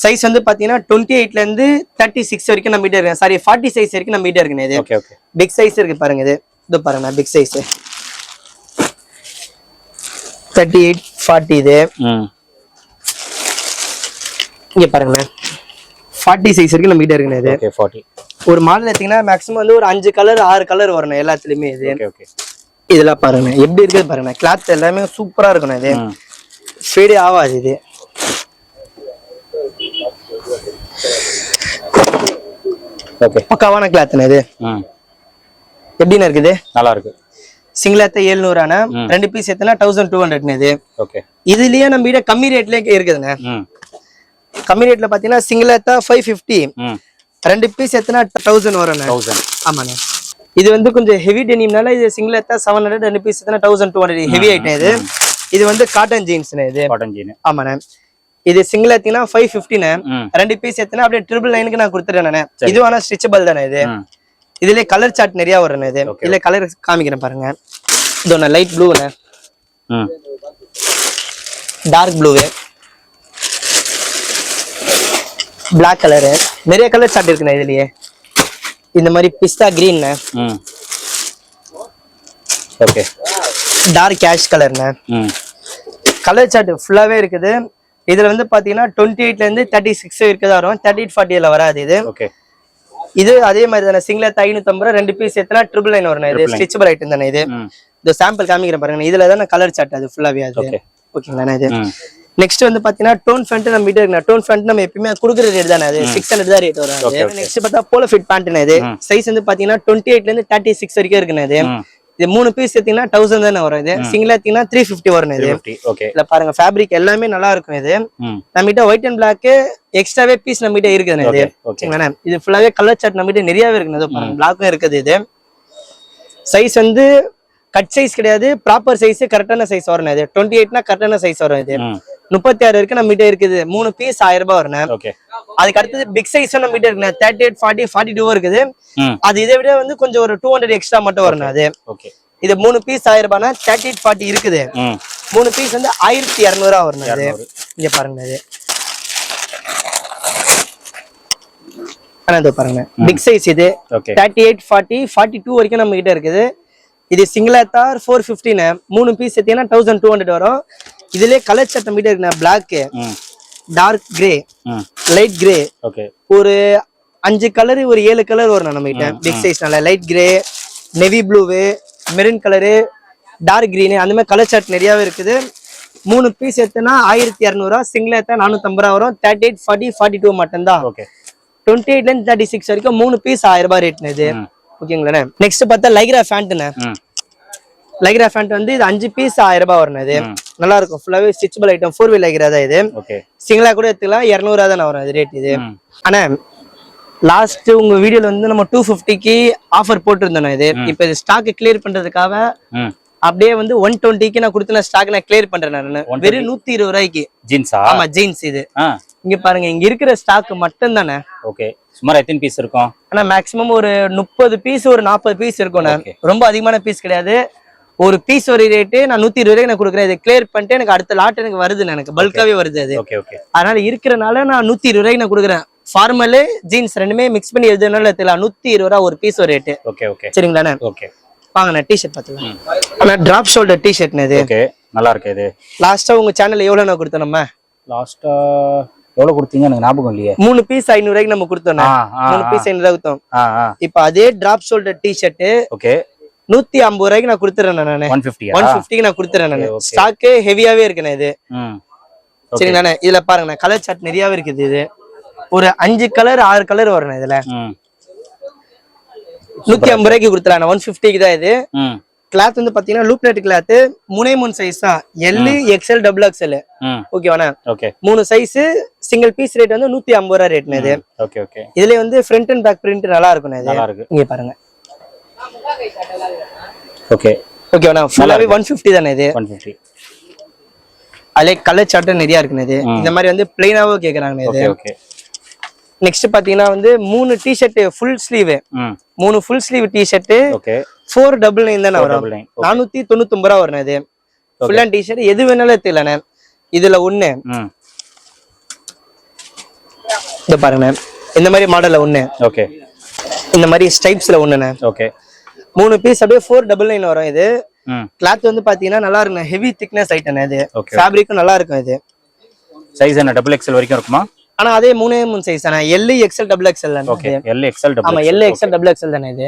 S1: சைஸ் வந்து பாத்தீங்கன்னா டுவெண்ட்டி எயிட்ல இருந்து தேர்ட்டி சிக்ஸ் வரைக்கும் நம்ம கிட்ட இருக்கு சாரி ஃபார்ட்டி சைஸ் வரைக்கும் நம்ம கிட்ட இருக்குண்ணே இது.
S2: ஓகே ஓகே
S1: பிக் சைஸ் இருக்கு பாருங்க இது. இது பாருங்க big size thirty eight forty இது.
S2: ம்.
S1: இங்க பாருங்களேன். ஃபார்ட்டி சைஸ் வரைக்கும் நம்ம கிட்ட இருக்குண்ணே இது.
S2: ஓகே ஃபார்ட்டி
S1: ஒரு மாடல் எடுத்தீங்கன்னா மேக்ஸிமம் வந்து ஒரு அஞ்சு கலர் ஆறு கலர் வரணும் எல்லாத்துலயுமே இது.
S2: ஓகே ஓகே
S1: இதெல்லாம் பாருங்க. எப்படி இருக்குது பாருங்க. கிளாத் எல்லாமே சூப்பரா இருக்கணும் இது. ஃபேடே ஆகாது இது.
S2: ஓகே
S1: பக்காவான கிளாத்ண்ணே இது. எப்படிண்ணே இருக்குது?
S2: நல்லா இருக்கு
S1: சிங்கிள் ஏத்த ஏழ்நூறான ரெண்டு பீஸ் எத்தனா தௌசண்ட் டூ ஹண்ட்ரட்னு இது.
S2: ஓகே
S1: இதுலயே நம்ம கிட்ட கம்மி ரேட்லயே இருக்குதுண்ணே. கம்மி ரேட்ல பாத்தீங்கன்னா சிங்கிள் ஏத்தா ஃபைவ் ஃபிஃப்டி ரெண்டு பீஸ் எத்தனா தௌசண்ட் வரும்ண்ணே.
S2: தௌசண்ட்
S1: ஆமாண்ணே. இது வந்து கொஞ்சம் ஹெவி டெனிம்னால இது சிங்கிள் ஏத்தா செவன் ஹண்ட்ரட் ரெண்டு piece எத்தனா thousand two hundred heavy item இது. இது வந்து காட்டன் ஜீன்ஸ்ண்ணே இது.
S2: காட்டன் ஜீனு
S1: ஆமாண்ணே. இது சிங்கிள் ஏத்தினா ஃபைவ் ஃபிஃப்டிண்ணே ரெண்டு பீஸ் எத்தனா அப்படியே ட்ரிபிள் நைனுக்கு நான் கொடுத்துறேன் இது ஆனா ஸ்ட்ரிச்சபிள் தானே இது. இதுல கலர் சார்ட் நிறைய வரும் இது. இதுல கலர் காமிக்கிறேன் பாருங்க. இதோ நான் லைட் ப்ளூண்ணே டார்க் ப்ளூவு பிளாக் கலரு நிறைய கலர் சார்ட் இருக்குண்ணே இதுலயே. இந்த மாதிரி பிஸ்தா கிரீன்
S2: ஓகே
S1: டார்க் கேஷ் கலர்ண்ணே கலர் சார்ட் ஃபுல்லாவே இருக்குது. இதுல வந்து பாத்தீங்கன்னா டுவெண்ட்டி எயிட்ல இருந்து தேர்ட்டி சிக்ஸ் இருக்கதா வரும். தேர்ட்டி எயிட் ஃபார்ட்டியில வராது இது.
S2: ஓகே
S1: இது அதே மாதிரி தானே சிங்கிள் ஐநூத்தம்பது ரூபா ரெண்டு பீஸ் எத்தனா ட்ரிபிள் நைன் வரும் இது ஸ்டிச்சபிள் ஐட்டம் தானே இது. இந்த சாம்பிள் காமிக்கிறேன் பாருங்க இதுல தானே கலர் சார்ட் அது ஃபுல்லாவே அது.
S2: ஓகே
S1: ஓகேங்களா இது? நெக்ஸ்ட் வந்து பாத்தீங்கன்னா டோன் ஃபேண்ட் நம்ம கிட்ட இருக்கு டோன் ஃபேண்ட் நம்ம எப்பயுமே கொடுக்குற ரேட் தானே அது? சிக்ஸ் ஹண்ட்ரட் தான் ரேட் வரும். அது நெக்ஸ்ட் பார்த்தா போலோ ஃபிட் பேண்ட் இது. சைஸ் வந்து பாத்தீங்கன்னா டுவெண்ட்டி எயிட்ல இருந்து தேர்ட்டி சிக்ஸ் வரைக்கும் இருக்குண்ணே இது. இது மூணு பீஸ் எடுத்தீங்கன்னா தௌசண்ட் தானே வரும் இது. சிங்கிள் எடுத்தீங்கன்னா த்ரீ ஃபிஃப்டி வரும் இது. இதுல பாருங்க ஃபேப்ரிக் எல்லாமே நல்லா இருக்கும் இது. நம்ம கிட்ட ஒயிட் அண்ட் பிளாக் எக்ஸ்ட்ராவே பீஸ் நம்ம கிட்ட இருக்குதுண்ணே இது.
S2: ஓகே ஓகே
S1: சரிங்களாண்ணே? இது ஃபுல்லாவே கலர் சார்ட் நம்ம கிட்ட நிறையவே இருக்குது பிளாக்கும் இருக்குது இது. சைஸ் வந்து கட் சைஸ் கிடையாது ப்ராப்பர் சைஸ் கரெக்டான சைஸ் வரும் இது. டுவெண்ட்டி எயிட்னா கரெக்டான சைஸ் வரும் இது. முப்பத்தி ஆறு வரைக்கும் நம்ம கிட்ட இருக்குது. மூணு பீஸ் ஆயிரம் ரூபாய் வரணும்
S2: ஓகே
S1: அதுக்கு அடுத்தது பிக் சைஸ் நம்ம கிட்ட இருக்கு thirty eight forty forty two இருக்குது அது இதை விட வந்து கொஞ்சம் ஒரு டூ ஹண்ட்ரட் எக்ஸ்ட்ரா மட்டும் வரணும் அது.
S2: ஓகே
S1: இது மூணு பீஸ் ஆயிரம் ரூபாய்னா தேர்ட்டி எயிட் ஃபார்ட்டி இருக்குது மூணு பீஸ் வந்து ஆயிரத்தி இரநூறுவா வரணும் அது. இங்க பாருங்க அது. இதோ பாருங்க பிக் சைஸ் இது. Thirty eight forty forty two வரைக்கும் நம்ம கிட்ட இருக்குது. இது சிங்கிள் தார் ஃபோர் ஃபிஃப்டின்னு மூணு பீஸ் எடுத்தீங்கன்னா தௌசண்ட் டூ ஹண்ட்ரட் வரும். இதுலயே கலர் சட்டம் கிட்ட இருக்குண்ணே பிளாக்
S2: ம்.
S1: Dark grey light grey
S2: okay
S1: ஒரு அஞ்சு கலர் ஒரு ஏழு கலர் வரும் நம்ம கிட்ட big சைஸ்னால light grey navy blue maroon colour dark green அந்த மாதிரி கலர் சார்ட் நிறையாவே இருக்குது. மூணு பீஸ் எடுத்தனா ஆயிரத்தி இரநூறுவா சிங்கிள் எடுத்தா நானூத்தம்பது ரூபா வரும். Thirty eight forty forty two மட்டும்தான்.
S2: ஓகே
S1: டுவெண்ட்டி எயிட்லேருந்து தேர்ட்டி சிக்ஸ் வரைக்கும் மூணு பீஸ் ஆயிரம் ரூபாய் ரேட்னு இது. ஓகேங்களா நெக்ஸ்ட் பார்த்தா லைக்ரா ஃபேண்ட்டுண்ணே லைக்ரா ஃபேண்ட் வந்து இது அஞ்சு பீஸ் ஆயிரம் ரூபாய் வரணும் இது. நல்லா இருக்கும் ஃபுல்லாவே stitchable item four wheel Lycra தான் இது
S2: ஓகே
S1: சிங்கிளா கூட எடுத்துக்கலாம். இரநூறுவா தானே வரும் இது ரேட் இது. அண்ணா லாஸ்ட் உங்க வீடியோல வந்து நம்ம டூ ஃபிஃப்டிக்கு ஆஃபர் போட்டிருந்தோம் இது. இப்போ இது ஸ்டாக் கிளியர் பண்றதுக்காக அப்படியே வந்து ஒன் டுவெண்ட்டிக்கு நான் கொடுத்த ஸ்டாக் நான் கிளியர் பண்றேன் நான்.
S2: 120?
S1: வெறும் நூத்தி இருபது ரூபாய்க்கு.
S2: ஜீன்ஸா
S1: ஆமா ஜீன்ஸ் இது. இங்க பாருங்க இங்க இருக்கிற ஸ்டாக் மட்டும் தானே.
S2: ஓகே சுமார் எத்தனை பீஸ் இருக்கும்?
S1: ஆனா மேக்ஸிமம் ஒரு முப்பது பீஸ் ஒரு நாற்பது பீஸ்
S2: Okay.
S1: ரொம்ப அதிகமான பீஸ் கிடையாது. ஒரு பீஸ் ஒரு ரேட்டு நான் நூத்தி இருபது ரூபாய்க்கு நான் கொடுக்குறேன். இதை கிளியர் பண்ணிட்டு எனக்கு அடுத்த லாட் எனக்கு வருது எனக்கு பல்காவே வருது அது.
S2: ஓகே ஓகே
S1: அதனால இருக்கிறனால நான் நூத்தி இருபது ரூபாய்க்கு நான் கொடுக்குறேன். ஃபார்மலு ஜீன்ஸ் ரெண்டுமே மிக்ஸ் பண்ணி எதுனாலும் எடுத்துக்கலாம் நூத்தி இருபது ரூபா ஒரு பீஸ் ஒரு ரேட்டு
S2: ஓகே ஓகே
S1: சரிங்களாண்ணே
S2: ஓகே
S1: வாங்கண்ணே டிஷர்ட் பார்த்துக்கலாம். ஆனா டிராப் ஷோல்டர் டிஷர்ட்னு இது.
S2: ஓகே நல்லா இருக்கு இது.
S1: லாஸ்டா உங்க சேனல்ல எவ்வளவு நான் கொடுத்தோம் நம்ம?
S2: லாஸ்டா எவ்வளவு கொடுத்தீங்க? எனக்கு ஞாபகம் இல்லையே.
S1: மூணு பீஸ் ஐநூறு ரூபாய்க்கு நம்ம கொடுத்தோம் மூணு பீஸ் ஐநூறு ரூபாய் கொடுத்தோம். இப்ப அதே டிராப் ஷோல்டர் டிஷர்ட்
S2: ஓகே
S1: நூத்தி ஐம்பது ரூபாய்க்கு நான் கொடுத்துறேன் நானு.
S2: ஒன்
S1: ஃபிஃப்டிக்கு நான் கொடுத்துறேன் நானு. ஸ்டாக்கு ஹெவியாவே இருக்குண்ணே இது. சரிங்கண்ணே இதுல பாருங்கண்ணே கலர் சார்ட் நிறையாவே இருக்குது இது. ஒரு அஞ்சு கலர் ஆறு கலர் வரும் இதுல. நூத்தி ஐம்பது ரூபாய்க்கு கொடுத்துலாம் ஒன் ஃபிஃப்டிக்கு தான் இது. கிளாத் வந்து பாத்தீங்கன்னா லூப் நெட் கிளாத் மூணே மூணு சைஸ் தான். எல் எக்ஸ்எல் டபுள் எக்ஸ்எல் ஓகேவாண்ணே
S2: ஓகே
S1: மூணு சைஸ் சிங்கிள் பீஸ் ரேட் வந்து நூத்தி ஐம்பது ரூபா ரேட்னு இது. இதுல வந்து ஃப்ரண்ட் அண்ட் பேக் பிரிண்ட் நல்லா இருக்கும் இது. இங்க பாருங்க.
S2: ஓகே.
S1: ஓகேவாண்ணா ஃபுல்லாவே ஒன் ஃபிஃப்டி தானே இது?
S2: ஒன் ஃபிஃப்டி
S1: அதுல கலர் சார்ட்டும் நிறைய இருக்குண்ணே இது. இந்த மாதிரி வந்து பிளைனாவோ கேக்குறாங்க இது.
S2: Okay okay.
S1: நெக்ஸ்ட் பாத்தீங்கன்னா வந்து மூணு டிஷர்ட் ஃபுல் ஸ்லீவ் மூணு full sleeve T shirt
S2: okay.
S1: Four double nine தானே வரும்?
S2: நைன்
S1: நானூத்தி தொண்ணூத்தொன்பது ரூபா வரும் இது. ஃபுல் அண்ட் டிஷர்ட் எது வேணாலும் எடுத்துக்கலாண்ணே இதுல ஒண்ணு.
S2: ம்.
S1: இந்த பாருங்கண்ணே. இந்த மாதிரி மாடல்ல ஒண்ணு.
S2: ஓகே.
S1: இந்த மாதிரி ஸ்டைப்ஸ்ல ஒண்ணுண்ணே.
S2: ஓகே.
S1: மூணு பீஸ் அப்படியே ஃபோர் டபுள் நைன் வரும் இது. கிளாத் வந்து பாத்தீங்கன்னா நல்லா இருக்கும் ஹெவி திக்னஸ் ஐட்டம் இது. ஃபேப்ரிக்கும் நல்லா இருக்கும் இது.
S2: சைஸ் என்ன? டபுள் எக்ஸ்எல் வரைக்கும் இருக்குமா?
S1: ஆனா அதே மூணே மூணு சைஸ் தானே L XL double XL
S2: okay
S1: தானே
S2: எல் எக்ஸ்எல்
S1: ஆமா
S2: double
S1: L XL double XL தானே இது.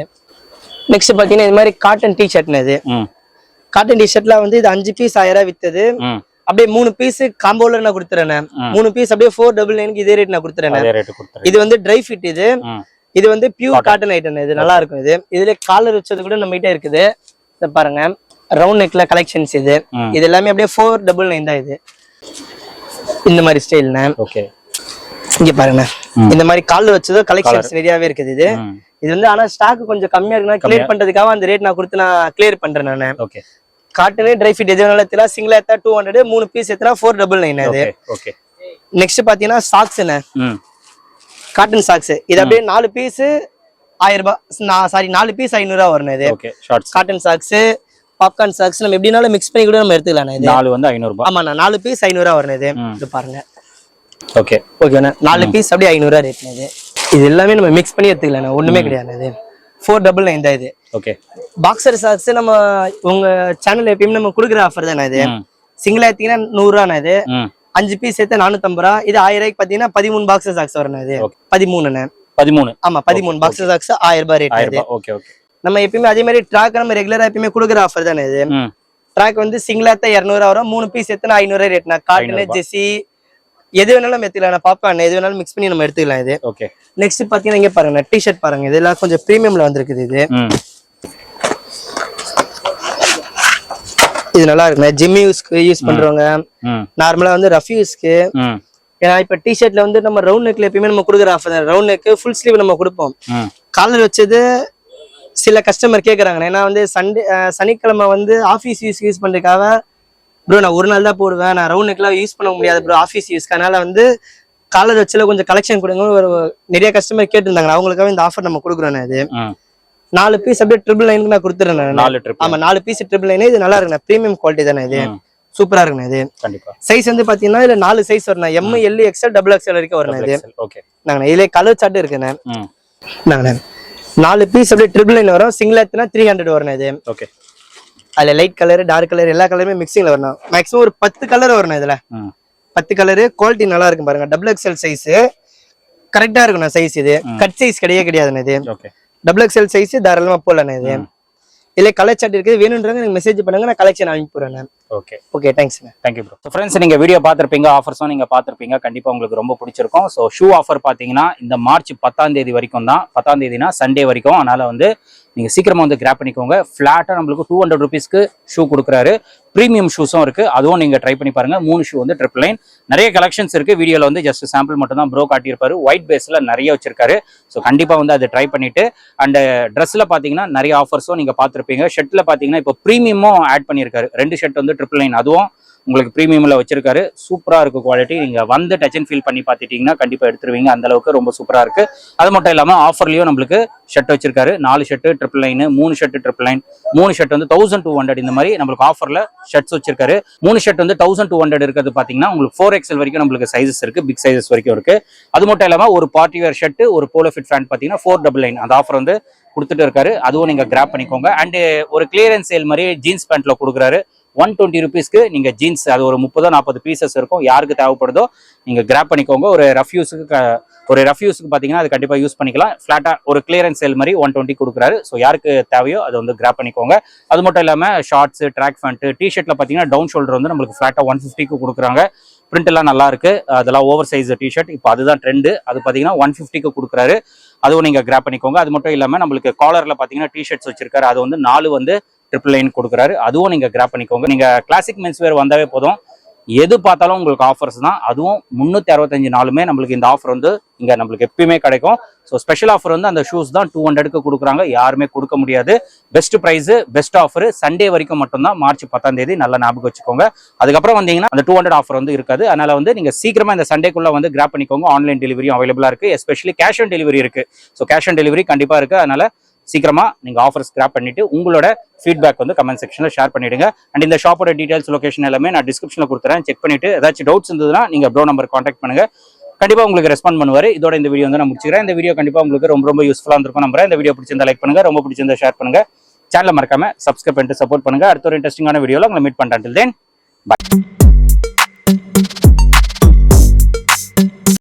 S1: நெக்ஸ்ட் பாத்தீங்கன்னா இது மாதிரி காட்டன் டிஷர்ட்னு இது.
S2: ம்.
S1: காட்டன் டிஷர்ட்ல வந்து இது அஞ்சு பீஸ் ஆயிரம் ரூபாய் வித்தது அப்படியே மூணு பீஸ் காம்போல நான் கொடுத்துறேன். மூணு பீஸ் அப்படியே ஃபோர் டபுள் நைனுக்கு இதே ரேட் நான் கொடுத்துறேன். இது வந்து ட்ரை ஃபிட் இது. இது வந்து பியூர் காட்டன் ஐட்டம் இது நல்லா இருக்கும் இது. இதுல காலர் வச்சது கூட நம்ம கிட்ட இருக்குது. இத பாருங்க. ரவுண்ட் நெக்ல கலெக்ஷன்ஸ் இது. இது எல்லாமே அப்படியே ஃபோர் டபுள் நைன் தான் இது. இந்த மாதிரி ஸ்டைல்ண்ணே
S2: ஓகே
S1: இங்க பாருங்க. இந்த மாதிரி காலர் வச்சதோ கலெக்ஷன்ஸ் நிறையவே இருக்குது இது. இது வந்து ஆனா ஸ்டாக் கொஞ்சம் கம்மியா இருக்குன்னா கிளியர் பண்றதுக்காக அந்த ரேட் நான் கொடுத்து நான் கிளியர் பண்றேன் நானு.
S2: ஓகே
S1: காட்டனு ட்ரை ஃபிட் எது வேணாலும் எடுத்துலாம் சிங்கிள் எடுத்தா டூ ஹண்ட்ரட் மூணு பீஸ் எடுத்தா ஃபோர் டபுள் நைன் அது. நெக்ஸ்ட் பாத்தீங்கன்னா சாக்ஸ்ண்ணே
S2: ம்.
S1: காட்டன் சாக்ஸ் இது அப்படியே நாலு பீஸ் ஆயிரம் ரூபாய் சாரி நாலு பீஸ் ஐநூறுரூவா வரணும் இது. காட்டன் சாக்ஸ் பாப்கார்ன் சாக்ஸ் நம்ம எப்படினாலும் மிக்ஸ் பண்ணி கூட நம்ம எடுத்துக்கலாம் இது.
S2: நாலு வந்து ஐநூறுபா
S1: ஆமாண்ணா நாலு பீஸ் ஐநூறுரூவா வரணும் இது. இது பாருங்க.
S2: ஓகே
S1: ஓகேண்ணா நாலு பீஸ் அப்படியே ஐநூறுரூவா ரேட்னு இது. இது எல்லாமே நம்ம மிக்ஸ் பண்ணி எடுத்துக்கலாம் ஒண்ணுமே கிடையாது இது. ஃபோர் டபுள் நைன் தான் இது.
S2: ஓகே
S1: பாக்ஸர் சாக்ஸ் நம்ம உங்க சேனல் எப்பயுமே நம்ம கொடுக்குற ஆஃபர் தானே இது. சிங்கிளா எடுத்தீங்கன்னா நூறுரூவாண்ணா இது. அஞ்சு பீஸ் சேர்த்து நானூத்தம்பது ரூபா. இது ஆயிரம் ரூபாய்க்கு பாத்தீங்கன்னா பதிமூணு பாக்ஸர் சாக்ஸ் வரணும் இது.
S2: பதிமூணு.
S1: ஆமா பதிமூணு பாக்ஸர் சாக்ஸ் ஆயிரம் ரூபாய் ரேட்
S2: ஓகே ஓகே
S1: நம்ம எப்பயுமே அதே மாதிரி ட்ராக் நம்ம ரெகுலரா எப்பயுமே கொடுக்குற ஆஃபர் தானே இது. ட்ராக் வந்து சிங்கிளா தான் இரநூறுவா வரும் மூணு பீஸ் எத்தனை ஐநூறு ரேட்னா காட்டன்
S2: 500
S1: ஜெர்சி எது வேணாலும் நம்ம எடுத்துக்கலாம். பாப்கார்ன் எது வேணாலும் மிக்ஸ் பண்ணி நம்ம எடுத்துக்கலாம் இது.
S2: ஓகே
S1: நெக்ஸ்ட் பாத்தீங்கன்னா இங்க பாருங்க டிஷர்ட் பாருங்க. இதெல்லாம் கொஞ்சம் ப்ரீமியம்ல வந்திருக்குது இது. இது நல்லா இருக்குங்க ஜிம் யூஸ்க்கு யூஸ் பண்றவங்க நார்மலா வந்து ரஃப் யூஸ்க்கு. ஏன்னா இப்ப டிஷர்ட்ல வந்து நம்ம ரவுண்ட் நெக்ல எப்பயுமே நம்ம கொடுக்குற offer round neck full sleeve நம்ம கொடுப்போம். காலர் வச்சது சில கஸ்டமர் கேக்குறாங்க ஏன்னா வந்து சண்டே சனிக்கிழமை வந்து ஆஃபீஸ் யூஸ் யூஸ் பண்றதுக்காக ப்ரோ நான் ஒரு நாள் தான் போடுவேன். நான் ரவுண்ட் நெக்லாம் யூஸ் பண்ண முடியாது ப்ரோ ஆஃபீஸ் யூஸ்க்கு அதனால வந்து காலர் வச்சுல கொஞ்சம் கலெக்ஷன் கொடுங்க ஒரு நிறைய கஸ்டமர் கேட்டிருந்தாங்க அவங்களுக்காக இந்த ஆஃபர் நம்ம கொடுக்குறோம் இது.
S2: ம்.
S1: நாலு பீஸ் அப்படியே ட்ரிபிள் லைனுக்கு நான் கொடுத்துறேன் நான்.
S2: நாலு ட்ரிப்
S1: ஆமா நாலு பீஸ் ட்ரிபிள் லைன் இது நல்லா இருக்குண்ணா. ப்ரீமியம் குவாலிட்டி தானே இது. சூப்பரா இருக்குண்ணா இது.
S2: கண்டிப்பா.
S1: சைஸ் வந்து பாத்தீங்கன்னா இதுல நாலு சைஸ் வரணும் M L XL double XL வரைக்கும் வரணும் இது.
S2: ஓகே
S1: நாங்கண்ணா இதுல கலர் சார்ட் இருக்குண்ணே.
S2: ம்.
S1: நாங்கண்ணே நாலு பீஸ் அப்படியே ட்ரிபிள் லைன் வரும். சிங்கிள் எடுத்துனா த்ரீ ஹண்ட்ரட் வரணும் இது.
S2: ஓகே
S1: அதுல லைட் கலர் டார்க் கலர் எல்லா கலருமே மிக்சிங்ல வரணும் மேக்ஸிமம் ஒரு பத்து கலர் வரணும் இதுல. பத்து கலரு குவாலிட்டி நல்லா இருக்கும் பாருங்க. டபுள் எக்ஸ்எல் சைஸ் கரெக்டா இருக்கணும் சைஸ் இது. கட் சைஸ் கிடையவே கிடையாதுண்ணே இது.
S2: ஓகே
S1: டபுள் எக்ஸ்எல் சைஸ் தாராளமா போடலண்ணே இது. இதுல கலர் சார்ட் இருக்குது. வேணுன்றவங்க எனக்கு மெசேஜ் பண்ணுங்க. நான் கலெக்ஷன் அனுப்பிடுறேன்
S2: ஓகே
S1: ஓகே தேங்க்ஸ்ண்ணே
S2: தேங்க்யூ ப்ரோ ஃப்ரெண்ட்ஸ் நீங்கள் வீடியோ பார்த்துருப்பீங்க. ஆஃபர்ஸும் நீங்கள் பார்த்துருப்பீங்க. கண்டிப்பாக உங்களுக்கு ரொம்ப பிடிச்சிருக்கும். ஸோ ஷூ ஆஃபர் பார்த்தீங்கன்னா இந்த மார்ச் பத்தாம் தேதி வரைக்கும் தான். பத்தாம் தேதினா சண்டே வரைக்கும். அதனால் வந்து நீங்கள் சீக்கிரமாக வந்து கிராப் பண்ணிக்கோங்க. ஃப்ளாட்டாக நம்மளுக்கு டூ ஹண்ட்ரட் ருபீஸ்க்கு ஷூ கொடுக்குறாரு. ப்ரீமியம் ஷூஸும் இருக்குது அதுவும் நீங்கள் ட்ரை பண்ணி பாருங்கள் மூணு ஷூ வந்து ட்ரிப் லைன் நிறைய கலெக்ஷன்ஸ் இருக்குது வீடியோவில் வந்து ஜஸ்ட் சாம்பிள் மட்டும் தான் ப்ரோ காட்டியிருப்பாரு ஒயிட் பேஸில் நிறைய வச்சிருக்காரு. ஸோ கண்டிப்பாக வந்து அதை ட்ரை பண்ணிட்டு அண்ட் ட்ரெஸ்ஸில் பார்த்தீங்கன்னா நிறைய ஆஃபர்ஸும் நீங்கள் பார்த்துருப்பீங்க. ஷர்ட்டில் பார்த்தீங்கன்னா இப்போ ப்ரீமியமும் ஆட் பண்ணியிருக்காரு. ரெண்டு ஷர்ட் வந்து ட்ரிப் லைன் அதுவும் உங்களுக்கு ப்ரீமியமில் வச்சிருக்காரு. சூப்பராக இருக்கு குவாலிட்டி நீங்கள் வந்து டச் அண்ட் ஃபீல் பண்ணி பார்த்துட்டீங்கன்னா கண்டிப்பாக எடுத்துருவீங்க. அந்தளவுக்கு ரொம்ப சூப்பராக இருக்கு. அது மட்டும் இல்லாமல் ஆஃபர்லேயும் நம்மளுக்கு ஷர்ட் வச்சிருக்காரு. நாலு ஷர்ட் ட்ரிபிள் லைன் மூணு ஷர்ட் ட்ரிபிள் லைன் மூணு ஷர்ட் வந்து தௌசண்ட் டூ ஹண்ட்ரட் இந்த மாதிரி நம்மளுக்கு ஆஃபரில் ஷர்ட்ஸ் வச்சிருக்காரு. மூணு ஷர்ட் வந்து தௌசண்ட் டூ ஹண்ட்ரட் இருக்கிறது பார்த்தீங்கன்னா உங்களுக்கு ஃபோர் எக்ஸல் வரைக்கும் நம்மளுக்கு சைஸஸ் இருக்கு. பிக் சைஸஸ் வரைக்கும் இருக்கு. அது மட்டும் இல்லாமல் ஒரு பார்ட்டி வேர் ஷர்ட் ஒரு போலோ ஃபிட் ஃபேண்ட் பார்த்தீங்கன்னா ஃபோர் டபுள் லைன் அந்த ஆஃபர் வந்து கொடுத்துட்டு இருக்காரு. அதுவும் நீங்கள் கிராப் பண்ணிக்கோங்க. அண்டு ஒரு கிளியரன்ஸ் சேல் மாதிரி ஜீன்ஸ் பேண்ட்டில் கொடுக்குறாரு. ஒன் டுவெண்ட்டி ருபீஸ்க்கு நீங்கள் ஜீன்ஸ் அது ஒரு முப்பதோ நாற்பது பீசஸ் இருக்கும். யாருக்கு தேவைப்படுதோ நீங்கள் கிராப் பண்ணிக்கோங்க. ஒரு ரஃப்யூஸுக்கு ஒரு ரஃப்யூஸுக்கு பார்த்தீங்கன்னா அது கண்டிப்பாக யூஸ் பண்ணிக்கலாம். ஃப்ளாட்டாக ஒரு கிளியரன்ஸ் சேல் மாதிரி ஒன் டுவெண்ட்டி கொடுக்குறாரு. ஸோ யாருக்கு தேவையோ அதை வந்து கிராப் பண்ணிக்கோங்க. அது மட்டும் இல்லாமல் ஷார்ட்ஸ் ட்ராக் ஃபேண்ட்டு டிஷர்ட்டில் பார்த்தீங்கன்னா டவுன் ஷோல்டர் வந்து நம்மளுக்கு ஃப்ளாட்டாக ஒன் ஃபிஃப்டிக்கு கொடுக்குறாங்க. பிரிண்ட் எல்லாம் நல்லா இருக்கு. அதெல்லாம் ஓவர் சைஸ் டிஷர்ட் இப்போ அதுதான் ட்ரெண்டு அது பார்த்தீங்கன்னா ஒன் ஃபிஃப்டிக்கு கொடுக்குறாரு. அதுவும் நீங்கள் கிராப் பண்ணிக்கோங்க. அது மட்டும் இல்லாமல் நம்மளுக்கு காலரில் பார்த்தீங்கன்னா டிஷர்ட்ஸ் வச்சிருக்காரு. அது வந்து நாலு வந்து ட்ரிபிள் லைன் கொடுக்குறாரு. அதுவும் நீங்கள் கிராப் பண்ணிக்கோங்க. நீங்கள் கிளாசிக் மென்ஸ் வேர் வந்தாவே போதும். எது பார்த்தாலும் உங்களுக்கு ஆஃபர்ஸ் தான். அதுவும் முந்நூற்றி அறுபத்தஞ்சு நாளுமே நம்மளுக்கு இந்த ஆஃபர் வந்து இங்கே நம்மளுக்கு எப்பயுமே கிடைக்கும். ஸோ ஸ்பெஷல் ஆஃபர் வந்து அந்த ஷூஸ் தான் டூ ஹண்ட்ரடுக்கு கொடுக்குறாங்க. யாருமே கொடுக்க முடியாது. Best price best offer Sunday வரைக்கும் மட்டும்தான். மார்ச் பத்தாம் தேதி நல்ல ஞாபகம் வச்சுக்கோங்க. அதுக்கப்புறம் வந்தீங்கன்னா அந்த டூ ஹண்ட்ரட் ஆஃபர் வந்து இருக்காது. அதனால வந்து நீங்கள் சீக்கிரமாக இந்த சண்டேக்குள்ளே வந்து கிராப் பண்ணிக்கோங்க. ஆன்லைன் டெலிவரியும் அவைலபிளாக இருக்குது எஸ்பெஷலி கேஷ் ஆன் டெலிவரி இருக்குது ஸோ கேஷ் ஆன் டெலிவரி கண்டிப்பாக இருக்குது அதனால் சீக்கிரமா நீங்கள் ஆஃபர் ஸ்கிராப் பண்ணிவிட்டு உங்களோட ஃபீட்பேக் வந்து கமெண்ட் செக்ஷனில் ஷேர் பண்ணிவிடுங்க அண்ட் இந்த ஷாப்போட டீட்டெயில்ஸ் லொகேஷன் எல்லாமே நான் டிஸ்கிரிப்ஷனில் கொடுத்துறேன். செக் பண்ணிட்டு ஏதாச்சும் டவுட்ஸ் இருந்ததுன்னா நீங்கள் ப்ரோ நம்பர் காண்டாக்ட் பண்ணுங்க. கண்டிப்பாக உங்களுக்கு ரெஸ்பாண்ட் பண்ணுவார். இதோட இந்த வீடியோ வந்து நான் முடிச்சுக்கிறேன். இந்த வீடியோ கண்டிப்பாக உங்களுக்கு ரொம்ப ரொம்ப யூஸ்ஃபுல்லாக இருந்திருக்கும் நம்புறேன். இந்த வீடியோ பிடிச்சிருந்தா லைக் பண்ணுங்கள் ரொம்ப பிடிச்சிருந்தா ஷேர் பண்ணுங்க. சேனலை மறக்காம சப்ஸ்கிரைப் பண்ணிட்டு சப்போர்ட் பண்ணுங்க. அடுத்த ஒரு இன்ட்ரெஸ்டிங்கான வீடியோவில் உங்களை மீட் பண்ணுறேன் தென் பை